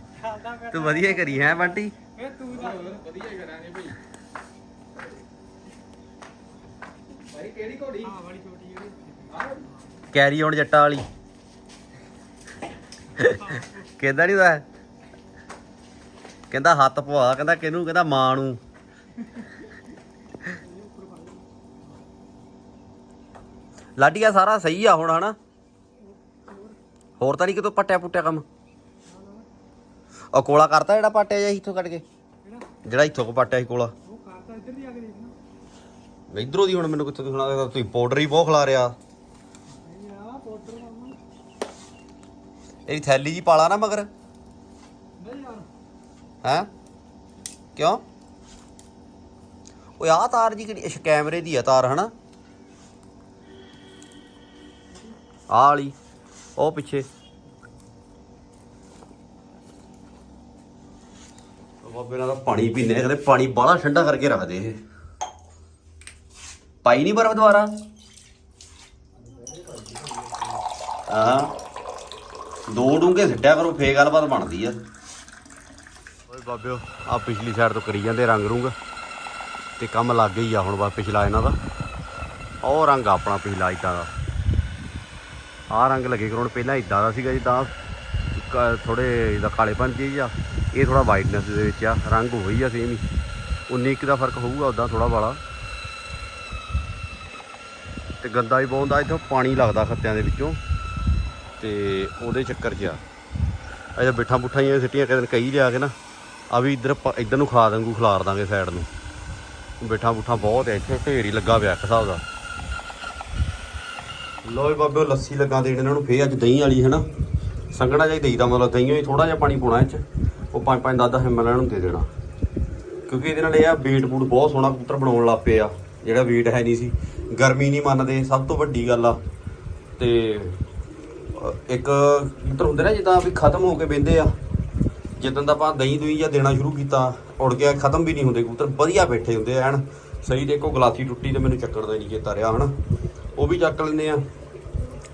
ਤੂੰ ਵਧੀਆ ਹੀ ਕਰੀ ਹੈ ਬੰਟੀ? ਇਹ ਤੂੰ ਤਾਂ ਵਧੀਆ ਕਰਾਂਗੇ ਭਾਈ ਭਾਈ ਕਿਹੜੀ ਘੋੜੀ? ਹਾਂ ਵਾਲੀ ਛੋਟੀ ਜਿਹੜੀ ਕੈਰੀ ਆਉਣ ਜੱਟਾਂ ਵਾਲੀ। ਕਹਿੰਦਾ ਨਹੀਂ ਦਾ ਕਹਿੰਦਾ ਹੱਥ ਪਵਾ ਕਹਿੰਦਾ ਕਿਹਨੂੰ? ਕਹਿੰਦਾ ਮਾਂ ਨੂੰ। ਲਾਡੀਆ ਸਾਰਾ ਸਹੀ ਆ ਹੁਣ ਹਨਾ? ਹੋਰ ਤਾਂ ਨਹੀਂ ਕਿਤੋਂ ਪੱਟਿਆ ਪੁੱਟਿਆ ਕੰਮ? ਉਹ ਕੋਲਾ ਕਰਤਾ ਜਿਹੜਾ ਪੱਟਿਆ ਜਾਂ ਇੱਥੋਂ ਕੱਢ ਕੇ? ਜਿਹੜਾ ਇੱਥੋਂ ਕੋ ਪੱਟਿਆ ਸੀ ਕੋਲਾ। ਉਹ ਕਰਤਾ ਇੱਧਰ ਦੀ ਆ ਕੇ ਦੇਖਣਾ ਇਧਰੋਂ ਦੀ ਹੁਣ ਮੈਨੂੰ ਕਿੱਥੋਂ ਦਿਖਣਾ ਤੁਸੀਂ ਪਾਊਡਰ ਹੀ ਬਹੁਤ ਖਲਾ ਰਿਆ ਇਹਦੀ ਥੈਲੀ ਜੀ ਪਾਲਾ ਨਾ ਮਗਰ। ਨਹੀਂ ਯਾਰ ਹੈ? ਕਿਉਂ? ਓਏ, ਆਹ ਤਾਰ ਜੀ ਕਿਹੜੀ ਕੈਮਰੇ ਦੀ ਆ ਤਾਰ, ਹਨਾ? ਆਹ ਵਾਲੀ, ਉਹ ਪਿੱਛੇ। ਬਾਬੇ ਨਾਲ ਪਾਣੀ ਪੀਨੇ ਕਹਿੰਦੇ ਪਾਣੀ ਬਾਹਲਾ ਠੰਡਾ ਕਰਕੇ ਰੱਖਦੇ ਇਹ। ਪਾਈ ਨਹੀਂ ਬਰਫ ਦੁਆਰਾ ਹਾਂ ਦੋ ਡੂੰਘੇ ਸਿੱਟਿਆ ਕਰੋ, ਫੇਰ ਗੱਲਬਾਤ ਬਣਦੀ ਆ। ਓਏ ਬਾਬਿਓ ਆ ਪਿਛਲੀ ਸਾਈਡ ਤੋਂ ਕਰੀ ਜਾਂਦੇ ਰੰਗ ਰੁੰਗ। ਤੇ ਕੰਮ ਲੱਗ ਗਈ ਆ ਹੁਣ ਬਾ ਪਿਛਲਾ ਇਹਨਾਂ ਦਾ। ਉਹ ਰੰਗ ਆਪਣਾ ਪਿਛਲਾ ਇਦਾਂ ਦਾ। ਆਹ ਰੰਗ ਲੱਗੇ ਕਰਾਉਣ ਪਹਿਲਾਂ ਇਦਾਂ ਦਾ ਸੀਗਾ ਜਿੱਦਾਂ ਕ- ਥੋੜੇ ਜਿੱਦਾਂ ਕਾਲੇਪਨ ਚੀਜ਼ ਆ ਇਹ ਥੋੜਾ ਵਾਈਟਨੈਸ ਦੇ ਵਿੱਚ ਆ, ਰੰਗ ਉਹੀ ਆ ਸੇਮ ਹੀ। 19 ਕੁ ਦਾ ਫ਼ਰਕ ਹੋਊਗਾ ਉਦਾਂ ਥੋੜਾ ਵਾਲਾ। ਤੇ ਗੰਦਾ ਵੀ ਬਹੁਤ ਆ, ਇੱਥੋਂ ਪਾਣੀ ਲੱਗਦਾ ਖੱਤਿਆਂ ਦੇ ਵਿੱਚੋਂ। ਤੇ ਉਹਦੇ ਚੱਕਰ 'ਚ ਆ। ਅਜਾ ਬਿਠਾ ਬੁੱਠਾ ਹੀ ਸਿੱਟੀਆਂ ਕਿਤੇ ਕਈ ਲਿਆ ਕੇ ਨਾ, ਆ ਵੀ ਇੱਧਰ ਪ- ਇੱਧਰ ਨੂੰ ਖਾ ਦਾਂਗੂ ਖਲਾਰ ਦਾਂਗੇ ਸਾਈਡ ਨੂੰ। ਬਿਠਾ ਬੁੱਠਾ ਬਹੁਤ ਹੈ ਇੱਥੇ ਢੇਰ ਹੀ ਲੱਗਾ ਪਿਆ ਇੱਕ ਹਿਸਾਬ ਦਾ। ਲੋ ਬਾਬੇ ਲੱਸੀ ਲੱਗਾ ਦੇਣ ਇਹਨਾਂ ਨੂੰ, ਫੇਰ ਅੱਜ ਦਹੀਂ ਵਾਲੀ ਹੈ ਨਾ ਸੰਘਣਾ ਜਿਹਾ ਹੀ ਦੇਈਦਾ ਮਤਲਬ ਦਹੀਂ ਹੀ ਥੋੜਾ ਜਿਹਾ ਪਾਣੀ ਪਾਉਣਾ ਇਹ ਚ। 5 5 10 10 ml ਨੂੰ ਦੇ ਦੇਣਾ। ਕਿਉਂਕਿ ਇਹਦੇ ਨਾਲ ਇਹ ਆ ਬੀਟ ਬੂਟ ਬਹੁਤ ਸੋਹਣਾ ਕਬੂਤਰ ਬਣਾਉਣ ਲੱਗ ਪਏ ਆ। ਜਿਹੜਾ weight ਹੈ ਨਹੀਂ ਸੀ। ਗਰਮੀ ਨਹੀਂ ਮੰਨਦੇ, ਸਭ ਤੋਂ ਵੱਡੀ ਗੱਲ ਆ। ਤੇ ਇੱਕ ਕਬੂਤਰ ਹੁੰਦੇ ਨਾ, ਜਿੱਦਾਂ ਵੀ ਖਤਮ ਹੋ ਕੇ ਬਹਿੰਦੇ ਆ। ਜਿੱਦਾਂ ਦਾ ਆਪਾਂ ਦਹੀਂ ਦੁਈ ਜਾਂ ਦੇਣਾ ਸ਼ੁਰੂ ਕੀਤਾ, ਉੜ ਗਿਆ ਖਤਮ ਵੀ ਨਹੀਂ ਹੁੰਦੇ ਕਬੂਤਰ। ਵਧੀਆ ਬੈਠੇ ਹੁੰਦੇ ਆ, ਐਨ। ਸਹੀ ਦੇਖੋ ਗਲਾਸੀ ਟੁੱਟੀ ਤੇ ਮੈਨੂੰ ਚੱਕਰ ਦਾ ਨਹੀਂ ਚੇਤਾ ਰਿਹਾ, ਹਨਾ। ਉਹ ਵੀ ਚੱਕ ਲੈਂਦੇ ਆ।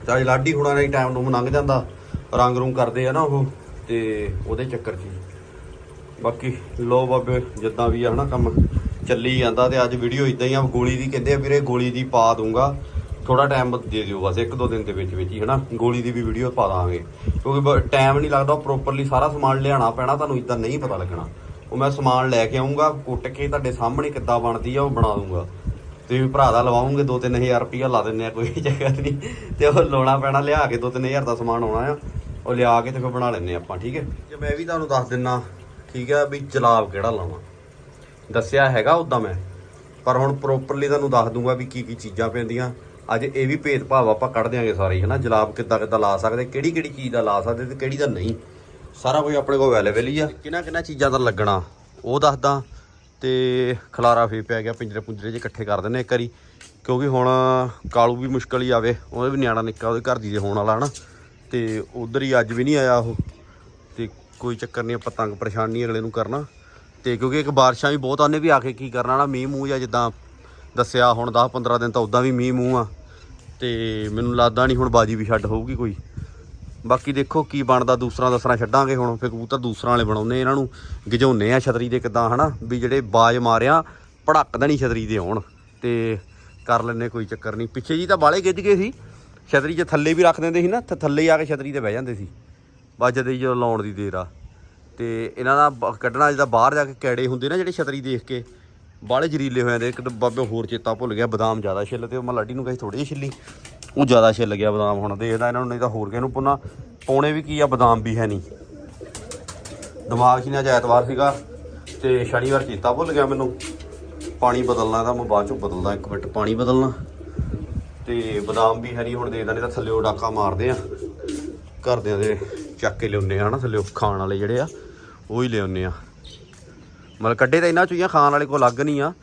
ਚਾਹੇ ਲਾਡੀ ਹੁਣਾਂ ਨਾਲ ਟਾਈਮ ਨੂੰ ਲੰਘ ਜਾਂਦਾ। ਰੰਗ ਰੂੰਗ ਕਰਦੇ ਆ ਨਾ ਉਹ। ਤੇ ਉਹਦੇ ਚੱਕਰ 'ਚ ਬਾਕੀ ਲੋ ਬਾਬੇ, ਜਿੱਦਾਂ ਵੀ ਆ ਹਨਾ ਕੰਮ ਚੱਲੀ ਜਾਂਦਾ ਤੇ ਅੱਜ ਵੀਡੀਓ ਇਦਾਂ ਹੀ ਆ, ਗੋਲੀ ਦੀ ਕਹਿੰਦੇ ਆ ਵੀਰੇ ਗੋਲੀ ਦੀ ਪਾ ਦੂੰਗਾ ਥੋੜਾ ਟਾਈਮ ਦੇ ਦਿਓ ਬਸ, ਇੱਕ ਦੋ ਦਿਨ ਦੇ ਵਿੱਚ ਵਿੱਚ ਹੀ ਹਨਾ। ਗੋਲੀ ਦੀ ਵੀ ਵੀਡੀਓ ਪਾ ਦਾਂਗੇ। ਕਿਉਂਕਿ ਟਾਈਮ ਨਹੀਂ ਲੱਗਦਾ ਪ੍ਰੋਪਰਲੀ ਸਾਰਾ ਸਮਾਨ ਲਿਆਣਾ ਪੈਣਾ, ਤੁਹਾਨੂੰ ਇਦਾਂ ਨਹੀਂ ਪਤਾ ਲੱਗਣਾ। ਉਹ ਮੈਂ ਸਮਾਨ ਲੈ ਕੇ ਆਉਂਗਾ ਕੁੱਟ ਕੇ ਤੁਹਾਡੇ ਸਾਹਮਣੇ ਕਿੱਦਾਂ ਬਣਦੀ ਆ, ਉਹ ਬਣਾ ਦੂੰਗਾ ਤੇ ਵੀ ਭਰਾ ਦਾ ਲਵਾਉਂਗੇ 2-3000 ਰੁਪਈਆ ਲਾ ਦਿੰਨੇ ਆ, ਕੋਈ ਜਗ੍ਹਾ ਨਹੀਂ ਤੇ ਉਹ ਲਾਉਣਾ ਪੈਣਾ, ਲਿਆ ਕੇ 2-3000 ਦਾ ਸਮਾਨ ਆਉਣਾ ਆ। ਉਹ ਲਿਆ ਕੇ ਤੇ ਫਿਰ ਬਣਾ ਲੈਨੇ ਆਪਾਂ, ਠੀਕ ਹੈ? ਜੇ ਮੈਂ ਵੀ ਤੁਹਾਨੂੰ ਦੱਸ ਦਿੰਨਾ ਠੀਕ ਹੈ ਵੀ ਜਲਾਬ ਕਿਹੜਾ ਲਾਵਾਂ? ਦੱਸਿਆ ਹੈਗਾ ਉਦਾਂ ਮੈਂ। ਪਰ ਹੁਣ ਪ੍ਰੋਪਰਲੀ ਤੁਹਾਨੂੰ ਦੱਸ ਦੂੰਗਾ ਵੀ ਕੀ ਕੀ ਚੀਜ਼ਾਂ ਪੈਂਦੀਆਂ। ਅੱਜ ਇਹ ਵੀ ਭੇਦਭਾਵ ਆਪਾਂ ਕੱਢ ਦਿਆਂਗੇ ਸਾਰੇ ਹੀ, ਹਨਾ? ਜਲਾਬ ਕਿੱਦਾਂ ਕਿੱਦਾਂ ਲਾ ਸਕਦੇ ਕਿਹੜੀ ਕਿਹੜੀ ਚੀਜ਼ ਦਾ ਲਾ ਸਕਦੇ ਤੇ ਕਿਹੜੀ ਦਾ ਨਹੀਂ। ਸਾਰਾ ਕੁਝ ਆਪਣੇ ਕੋਲ ਅਵੇਲੇਬਲ ਹੀ ਆ। ਕਿਹਨਾਂ ਕਿਹਨਾਂ ਚੀਜ਼ਾਂ ਦਾ ਲੱਗਣਾ ਉਹ ਦੱਸਦਾ ਤੇ ਖਲਾਰਾ ਫੇ ਪਿਆ ਗਿਆ ਪਿੰਜਰੇ ਪੁੰਜਰੇ ਜੇ ਇਕੱਠੇ ਕਰ ਦਿੰਨੇ ਇੱਕ ਵਾਰੀ। ਕਿਉਂਕਿ ਹੁਣ ਕਾਲੂ ਵੀ ਮੁਸ਼ਕਲ ਹੀ ਆਵੇ ਉਹਦੇ ਵੀ ਨਿਆਣਾ ਨਿੱਕਾ ਉਹਦੇ ਘਰ ਦੀ ਦੇ ਹੋਣ ਵਾਲਾ ਹਨਾ? ਤੇ ਉਧਰ ਹੀ ਅੱਜ ਵੀ ਨਹੀਂ ਆਇਆ ਉਹ। ਕੋਈ ਚੱਕਰ ਨਹੀਂ, ਆਪਾਂ ਤੰਗ ਪਰੇਸ਼ਾਨ ਨਹੀਂ ਅਗਲੇ ਨੂੰ ਕਰਨਾ। ਤੇ ਕਿਉਂਕਿ ਇੱਕ ਬਾਰਿਸ਼ਾਂ ਵੀ ਬਹੁਤ ਆਨੇ ਵੀ ਆ ਕੇ ਕੀ ਕਰਨਾ ਨਾ, ਮੀਂਹ ਮੂੰਹ ਜਾਂ ਜਿੱਦਾਂ ਦੱਸਿਆ ਹੁਣ 10 15 ਦਿਨ ਤਾਂ ਉਦਾਂ ਵੀ ਮੀਂਹ ਮੂੰਹ ਆ। ਤੇ ਮੈਨੂੰ ਲੱਗਦਾ ਨਹੀਂ ਹੁਣ ਬਾਜੀ ਵੀ ਛੱਡ ਹੋਊਗੀ ਕੋਈ। ਬਾਕੀ ਦੇਖੋ ਕੀ ਬਣਦਾ, ਦੂਸਰਾ ਦਸਰਾ ਛੱਡਾਂਗੇ ਹੁਣ, ਫਿਰ ਕਬੂਤਰ ਦੂਸਰਾਂ ਵਾਲੇ ਬਣਾਉਂਦੇ ਇਹਨਾਂ ਨੂੰ ਗਿਝਾਉਨੇ ਆ ਛਤਰੀ ਦੇ ਕਿਦਾਂ, ਹਨਾ? ਵੀ ਜਿਹੜੇ ਬਾਜ ਮਾਰਿਆ ਭੜਕਦਾ ਨਹੀਂ ਛਤਰੀ ਦੇ ਆਉਣ। ਤੇ ਕਰ ਲੈਨੇ ਕੋਈ ਚੱਕਰ ਨਹੀਂ। ਪਿੱਛੇ ਜੀ ਤਾਂ ਬਾਲੇ ਗਿੱਜ ਗਏ ਸੀ। ਛਤਰੀ 'ਚ ਥੱਲੇ ਵੀ ਰੱਖ ਦਿੰਦੇ ਸੀ ਨਾ ਥੱਲੇ ਆ ਕੇ ਛਤਰੀ ਤੇ ਬਹਿ ਜਾਂਦੇ ਸੀ। ਵੱਜਦੇ ਹੀ ਜਦੋਂ ਲਾਉਣ ਦੀ ਦੇਰ ਆ। ਤੇ ਇਹਨਾਂ ਦਾ ਬ- ਕੱਢਣਾ ਜਿੱਦਾਂ ਬਾਹਰ ਜਾ ਕੇ ਕੈੜੇ ਹੁੰਦੇ ਨਾ ਜਿਹੜੇ ਛਤਰੀ ਦੇਖ ਕੇ ਬਾਲੇ ਜ਼ਰੀਲੇ ਹੋ ਜਾਂਦੇ ਇੱਕ ਤਾਂ ਬਾਬੇ ਹੋਰ ਚੇਤਾ ਭੁੱਲ ਗਿਆ, ਬਦਾਮ ਜ਼ਿਆਦਾ ਛਿੱਲ ਤੇ ਉਹ ਮੈਂ ਲਾਡੀ ਨੂੰ ਕਹੀ ਥੋੜੀ ਜਿਹੀ ਛਿੱਲੀ। ਉਹ ਜ਼ਿਆਦਾ ਛਿੱਲ ਗਿਆ ਬਦਾਮ ਹੁਣ ਦੇਖਦਾ ਇਹਨਾਂ ਨੂੰ ਨਹੀਂ ਤਾਂ ਹੋਰ ਕਿਹਨੂੰ ਨੂੰ ਪੁੰਨਾ। ਪਾਉਣੇ ਵੀ ਕੀ ਆ, ਬਦਾਮ ਵੀ ਹੈ ਨਹੀਂ। ਦਿਮਾਗ 'ਚ ਨਾ ਐਤਵਾਰ ਸੀਗਾ ਤੇ ਸ਼ਨੀਵਾਰ ਚੇਤਾ ਭੁੱਲ ਗਿਆ ਮੈਨੂੰ। ਪਾਣੀ ਬਦਲਣਾ ਤਾਂ ਮੈਂ ਬਾਅਦ ਚੋਂ ਬਦਲਦਾ, ਇੱਕ ਮਿੰਟ ਪਾਣੀ ਬਦਲਣਾ। ਤੇ ਬਦਾਮ ਵੀ ਹੈ ਨਹੀਂ, ਹੁਣ ਦੇਖਦਾ ਨਹੀਂ ਤਾਂ ਥੱਲੇ ਡਾਕਾ ਮਾਰਦੇ ਆ। ਘਰਦਿਆਂ ਦੇ ਚੱਕ ਕੇ ਲਿਆਉਂਦੇ ਆ ਨਾ ਥੱਲੇ ਖਾਣ ਵਾਲੇ ਜਿਹੜੇ ਆ, ਉਹ ਹੀ ਲਿਆਉਂਦੇ ਆ। ਮਤਲਬ ਕੱਢੇ ਤਾਂ ਇਹਨਾਂ ਚੋਂ ਹੀ ਆ, ਖਾਣ ਵਾਲੇ ਕੋਲ ਲੱਗ ਨਹੀਂ ਆ।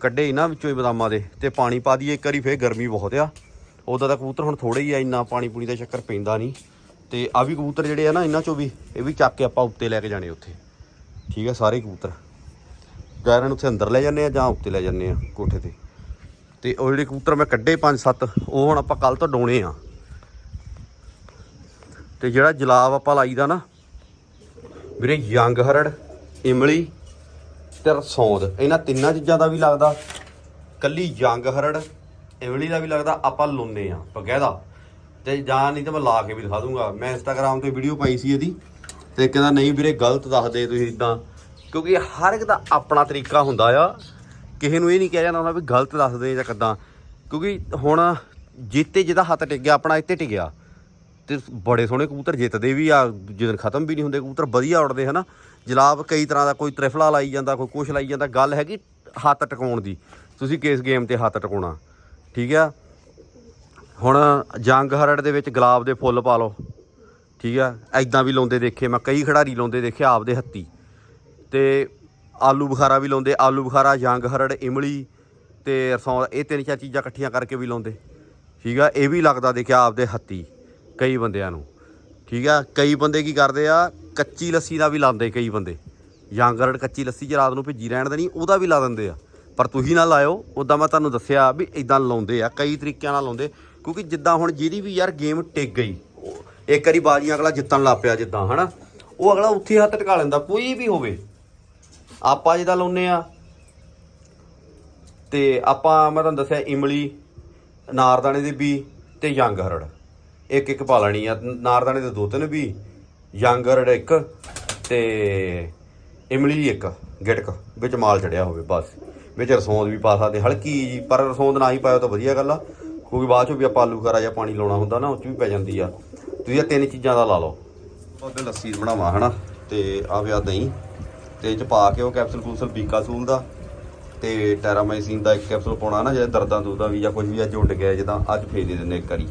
ਕੱਢੇ ਇਹਨਾਂ ਵਿੱਚੋਂ ਹੀ ਬਦਾਮਾਂ ਦੇ, ਤੇ ਪਾਣੀ ਪਾ ਦਈਏ ਇੱਕ ਵਾਰੀ, ਫੇਰ ਗਰਮੀ ਬਹੁਤ ਆ। ਉਦੋਂ ਤਾਂ ਕਬੂਤਰ ਹੁਣ ਥੋੜੇ ਹੀ ਆ, ਇੰਨਾ ਪਾਣੀ ਪੂਣੀ ਦਾ ਚੱਕਰ ਪੈਂਦਾ ਨਹੀਂ। ਤੇ ਆ ਵੀ ਕਬੂਤਰ ਜਿਹੜੇ ਆ ਨਾ, ਇਹਨਾਂ ਚੋਂ ਵੀ, ਇਹ ਵੀ ਚੱਕ ਕੇ ਆਪਾਂ ਉੱਤੇ ਲੈ ਕੇ ਜਾਣੇ ਉੱਥੇ। ਠੀਕ ਆ, ਸਾਰੇ ਕਬੂਤਰ। ਜਾਂ ਨੂੰ ਉੱਥੇ ਅੰਦਰ ਲੈ ਜਾਂਦੇ ਆ, ਜਾਂ ਉੱਤੇ ਲੈ ਜਾਂਦੇ ਆ, ਕੋਠੇ ਤੇ। ਤੇ ਉਹ ਜਿਹੜੇ ਕਬੂਤਰ ਮੈਂ ਕੱਢੇ 5-7 ਉਹ ਹੁਣ ਆਪਾਂ ਕੱਲ ਤੋਂ ਡੋਣੇ ਆ। ਤੇ ਜਿਹੜਾ ਜਲਾਬ ਆਪਾਂ ਲਾਈਦਾ ਨਾ, ਵੀਰੇ ਯੰਗ ਹਰੜ, ਇਮਲੀ ਤੇ ਰਸੌਂਦ, ਇਹਨਾਂ ਤਿੰਨਾਂ ਚੀਜ਼ਾਂ ਦਾ ਵੀ ਲੱਗਦਾ। ਕੱਲੀ ਯੰਗ ਹਰੜ, ਇਮਲੀ ਦਾ ਵੀ ਲੱਗਦਾ, ਆਪਾਂ ਲਾਉਨੇ ਆ ਬਕਾਇਦਾ ਤੇ ਜਾਂ ਨਹੀਂ ਤਾਂ ਮੈਂ ਲਾ ਕੇ ਵੀ ਦਿਖਾ ਦੂੰਗਾ। ਮੈਂ ਇੰਸਟਾਗ੍ਰam ਤੇ ਵੀਡੀਓ ਪਾਈ ਸੀ ਇਹਦੀ, ਤੇ ਕਹਿੰਦਾ, ਨਹੀਂ ਵੀਰੇ, ਗਲਤ ਦੱਸਦੇ ਤੁਸੀਂ ਇਦਾਂ ਕਿਉਂਕਿ ਹਰ ਇੱਕ ਦਾ ਆਪਣਾ ਤਰੀਕਾ ਹੁੰਦਾ ਆ। ਕਿਸੇ ਨੂੰ ਇਹ ਨਹੀਂ ਕਿਹਾ ਜਾਂਦਾ ਹੁੰਦਾ ਵੀ ਗਲਤ ਦੱਸਦੇ ਜਾਂ ਕਿੱਦਾਂ। ਕਿਉਂਕਿ ਹੁਣ ਜਿੱਤੇ ਜਿਹਦਾ ਹੱਥ ਟਿਕ ਗਿਆ, ਆਪਣਾ ਇੱਥੇ ਟਿਕਿਆ। ਤੇ ਬੜੇ ਸੋਹਣੇ ਕਬੂਤਰ ਜਿੱਤਦੇ ਵੀ ਆ ਜਦੋਂ ਖਤਮ ਵੀ ਨਹੀਂ ਹੁੰਦੇ, ਕਬੂਤਰ ਵਧੀਆ ਉੜਦੇ ਹਨਾ। ਜਲਾਬ ਕਈ ਤਰ੍ਹਾਂ ਦਾ ਕੋਈ ਤ੍ਰਿਫਲਾ ਲਾਈ ਜਾਂਦਾ, ਕੋਈ ਕੁਛ ਲਾਈ ਜਾਂਦਾ, ਗੱਲ ਹੈਗੀ ਹੱਥ ਟਿਕਾਉਣ ਦੀ। ਤੁਸੀਂ ਕਿਸ ਗੇਮ ਤੇ ਹੱਥ ਟਿਕਾਉਣਾ? ਠੀਕ ਆ? ਹੁਣ ਜੰਗ ਹਰੜ ਦੇ ਵਿੱਚ ਗੁਲਾਬ ਦੇ ਫੁੱਲ ਪਾ ਲਓ। ਠੀਕ ਆ? ਐਦਾਂ ਵੀ ਲਾਉਂਦੇ ਦੇਖੇ, ਮੈਂ ਕਈ ਖਿਡਾਰੀ ਲਾਉਂਦੇ ਦੇਖੇ ਆਪਦੇ ਹੱਥੀ। ਤੇ ਆਲੂ ਬੁਖਾਰਾ ਵੀ ਲਾਉਂਦੇ, ਆਲੂ ਬੁਖਾਰਾ, ਜੰਗ ਹਰੜ, ਇਮਲੀ ਤੇ ਰਸੌਂ, ਇਹ ਤਿੰਨ ਚਾਰ ਚੀਜ਼ਾਂ ਇਕੱਠੀਆਂ ਕਰਕੇ ਵੀ ਲਾਉਂਦੇ। ਠੀਕ ਆ? ਇਹ ਵੀ ਲੱਗਦਾ ਦੇਖਿਆ ਆਪਦੇ ਹੱਥੀ। ਕਈ ਬੰਦਿਆਂ ਨੂੰ। ਠੀਕ ਆ? ਕਈ ਬੰਦੇ ਕੀ ਕਰਦੇ ਆ? ਕੱਚੀ ਲੱਸੀ ਦਾ ਵੀ ਲਾਉਂਦੇ ਕਈ ਬੰਦੇ। ਜੰਗ ਹਰੜ ਕੱਚੀ ਲੱਸੀ ਜੇ ਰਾਤ ਨੂੰ ਭਿੱਜੀ ਰਹਿਣ ਦੇਣੀ, ਉਹਦਾ ਵੀ ਲਾ ਦਿੰਦੇ ਆ। ਪਰ ਤੁਸੀਂ ਨਾ ਲਾਇਓ। ਉਦਾਂ ਮੈਂ ਤੁਹਾਨੂੰ ਦੱਸਿਆ ਵੀ ਇਦਾਂ ਲਾਉਂਦੇ ਆ, ਕਈ ਤਰੀਕਿਆਂ ਨਾਲ ਲਾਉਂਦੇ। ਕਿਉਂਕਿ ਜਿੱਦਾਂ ਹੁਣ ਜਿਹਦੀ ਵੀ ਯਾਰ ਗੇਮ ਟਿਕ ਗਈ, ਉਹ ਇੱਕ ਵਾਰੀ ਬਾਜ਼ੀਆਂ ਅਗਲਾ ਜਿੱਤਣ ਲੱਗ ਪਿਆ ਜਿੱਦਾਂ, ਹਨਾ? ਉਹ ਅਗਲਾ ਉੱਥੇ ਹੱਥ ਟਿਕਾ ਲੈਂਦਾ, ਕੋਈ ਵੀ ਹੋਵੇ। ਆਪਾਂ ਜਿਹਦਾ ਲਾਉਨੇ ਆ, ਤੇ ਆਪਾਂ, ਮੈਂ ਤੁਹਾਨੂੰ ਦੱਸਿਆ, ਇਮਲੀ, ਨਾਰਦਾਣੇ ਦੇ ਬੀ ਤੇ ਯੰਗ ਹਰੜ। ਇੱਕ ਇੱਕ ਪਾ ਲੈਣੀ ਆ। ਨਾਰਦਾਣੇ ਦੇ ਦੋ ਤਿੰਨ ਵੀ ਯੰਗਰਡ ਇੱਕ ਤੇ ਇਮਲੀ ਇੱਕ, ਗਿਟਕ, ਵਿੱਚ ਮਾਲ ਚੜਿਆ ਹੋਵੇ ਬਸ। ਵਿੱਚ ਰਸੌਂਦ ਵੀ ਪਾ ਸਕਦੇ, ਹਲਕੀ ਜੀ, ਪਰ ਰਸੌਂਦ ਨਾ ਹੀ ਪਾਇਓ ਤਾਂ ਵਧੀਆ ਗੱਲ ਆ। ਕਿਉਂਕਿ ਬਾਅਦ ਚੋਂ ਵੀ ਆਪਾਂ ਆਲੂ ਕਰਾ ਜਾਂ ਪਾਣੀ ਲਾਉਣਾ ਹੁੰਦਾ ਨਾ, ਉਹ 'ਚ ਵੀ ਪੈ ਜਾਂਦੀ ਆ। ਤੁਸੀਂ ਇਹ ਤਿੰਨ ਚੀਜ਼ਾਂ ਦਾ ਲਾ ਲਓ। ਉਹਦੇ ਲੱਸੀ ਬਣਾਵਾ, ਹਨਾ? ਤੇ ਆ ਵਿਆ ਦਹੀਂ। ਤੇ ਇਹ ਚ ਪਾ ਕੇ ਉਹ ਕੈਪਸੂਲ ਕੂਸਲ ਬੀਕਾਸੂਲ ਦਾ, ਤੇ ਟੈਰਾਮਾਈਸਿਨ ਦਾ ਇੱਕ ਕੈਪਸੂਲ ਪਾਉਣਾ ਨਾ ਜੇ ਦਰਦਾਂ ਦੁਰਦਾਂ ਵੀ ਜਾਂ ਕੁਝ ਵੀ ਅੱਜ ਉੱਡ ਗਿਆ, ਜਿੱਦਾਂ ਅੱਜ ਫੇਰ ਦੇ ਦਿੰਦੇ ਇੱਕ ਵਾਰੀ।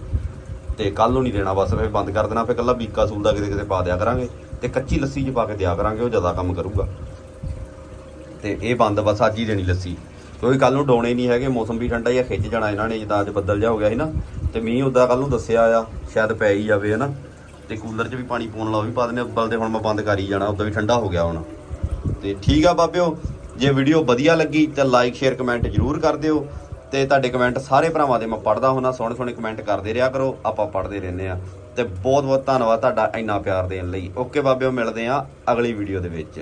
ਤੇ ਕੱਲ ਨੂੰ ਨਹੀਂ ਦੇਣਾ ਬਸ, ਫਿਰ ਬੰਦ ਕਰ ਦੇਣਾ, ਫਿਰ ਕੱਲਾ ਬੀਕਾਸੂਲ ਦਾ ਕਿਤੇ ਕਿਤੇ ਪਾ ਦਿਆ ਕਰਾਂਗੇ ਤੇ ਕੱਚੀ ਲੱਸੀ 'ਚ ਪਾ ਕੇ ਦਿਆ ਕਰਾਂਗੇ, ਉਹ ਜ਼ਿਆਦਾ ਕੰਮ ਕਰੂਗਾ। ਤੇ ਇਹ ਬੰਦ ਬਸ ਅੱਜ ਹੀ ਦੇਣੀ ਲੱਸੀ। ਕਿਉਂਕਿ ਕੱਲ ਨੂੰ ਡੋਣੇ ਨਹੀਂ ਹੈਗੇ, ਮੌਸਮ ਵੀ ਠੰਡਾ ਹੀ ਆ, ਖਿੱਚ ਜਾਣਾ ਇਹਨਾਂ ਨੇ, ਜਿੱਦਾਂ ਅੱਜ ਬੱਦਲ ਜਾ ਹੋ ਗਿਆ ਸੀ ਨਾ, ਤੇ ਮੀਂਹ ਉਦਾਂ ਕੱਲ ਨੂੰ ਦੱਸਿਆ ਆ, ਸ਼ਾਇਦ ਪੈ ਹੀ ਜਾਵੇ, ਹਨਾ। ਤੇ ਕੂਲਰ 'ਚ ਵੀ ਪਾਣੀ ਪਾਉਣ ਲਾ ਉਹ ਵੀ ਪਾ ਦਿੰਦੇ ਉੱਬਲ ਤੇ ਹੁਣ ਮੈਂ ਬੰਦ ਕਰ ਹੀ ਜਾਣਾ, ਉਦਾਂ ਵੀ ਠੰਡਾ ਹੋ ਗਿਆ ਹੁਣ। ਤੇ ਠੀਕ ਆ ਬਾਬਿਓ, ਜੇ ਵੀਡੀਓ ਵਧੀਆ ਲੱਗੀ ਤਾਂ ਲਾਈਕ, ਸ਼ੇਅਰ, ਕਮੈਂਟ ਜਰੂਰ ਕਰ ਦਿਓ। ਤੇ ਤੁਹਾਡੇ ਕਮੈਂਟ ਸਾਰੇ ਭਰਾਵਾਂ ਦੇ ਮੈਂ ਪੜਦਾ ਹੁੰਦਾ ਸੋਹਣੇ ਸੋਹਣੇ ਕਮੈਂਟ ਕਰਦੇ ਰਿਹਾ ਕਰੋ, ਆਪਾਂ ਪੜਦੇ ਰਹਿੰਦੇ ਆ ਤੇ ਬਹੁਤ ਬਹੁਤ ਧੰਨਵਾਦ ਤੁਹਾਡਾ ਇੰਨਾ ਪਿਆਰ ਦੇਣ ਲਈ। ਓਕੇ ਬਾਬਿਓ, ਮਿਲਦੇ ਆ ਅਗਲੀ ਵੀਡੀਓ ਦੇ ਵਿੱਚ।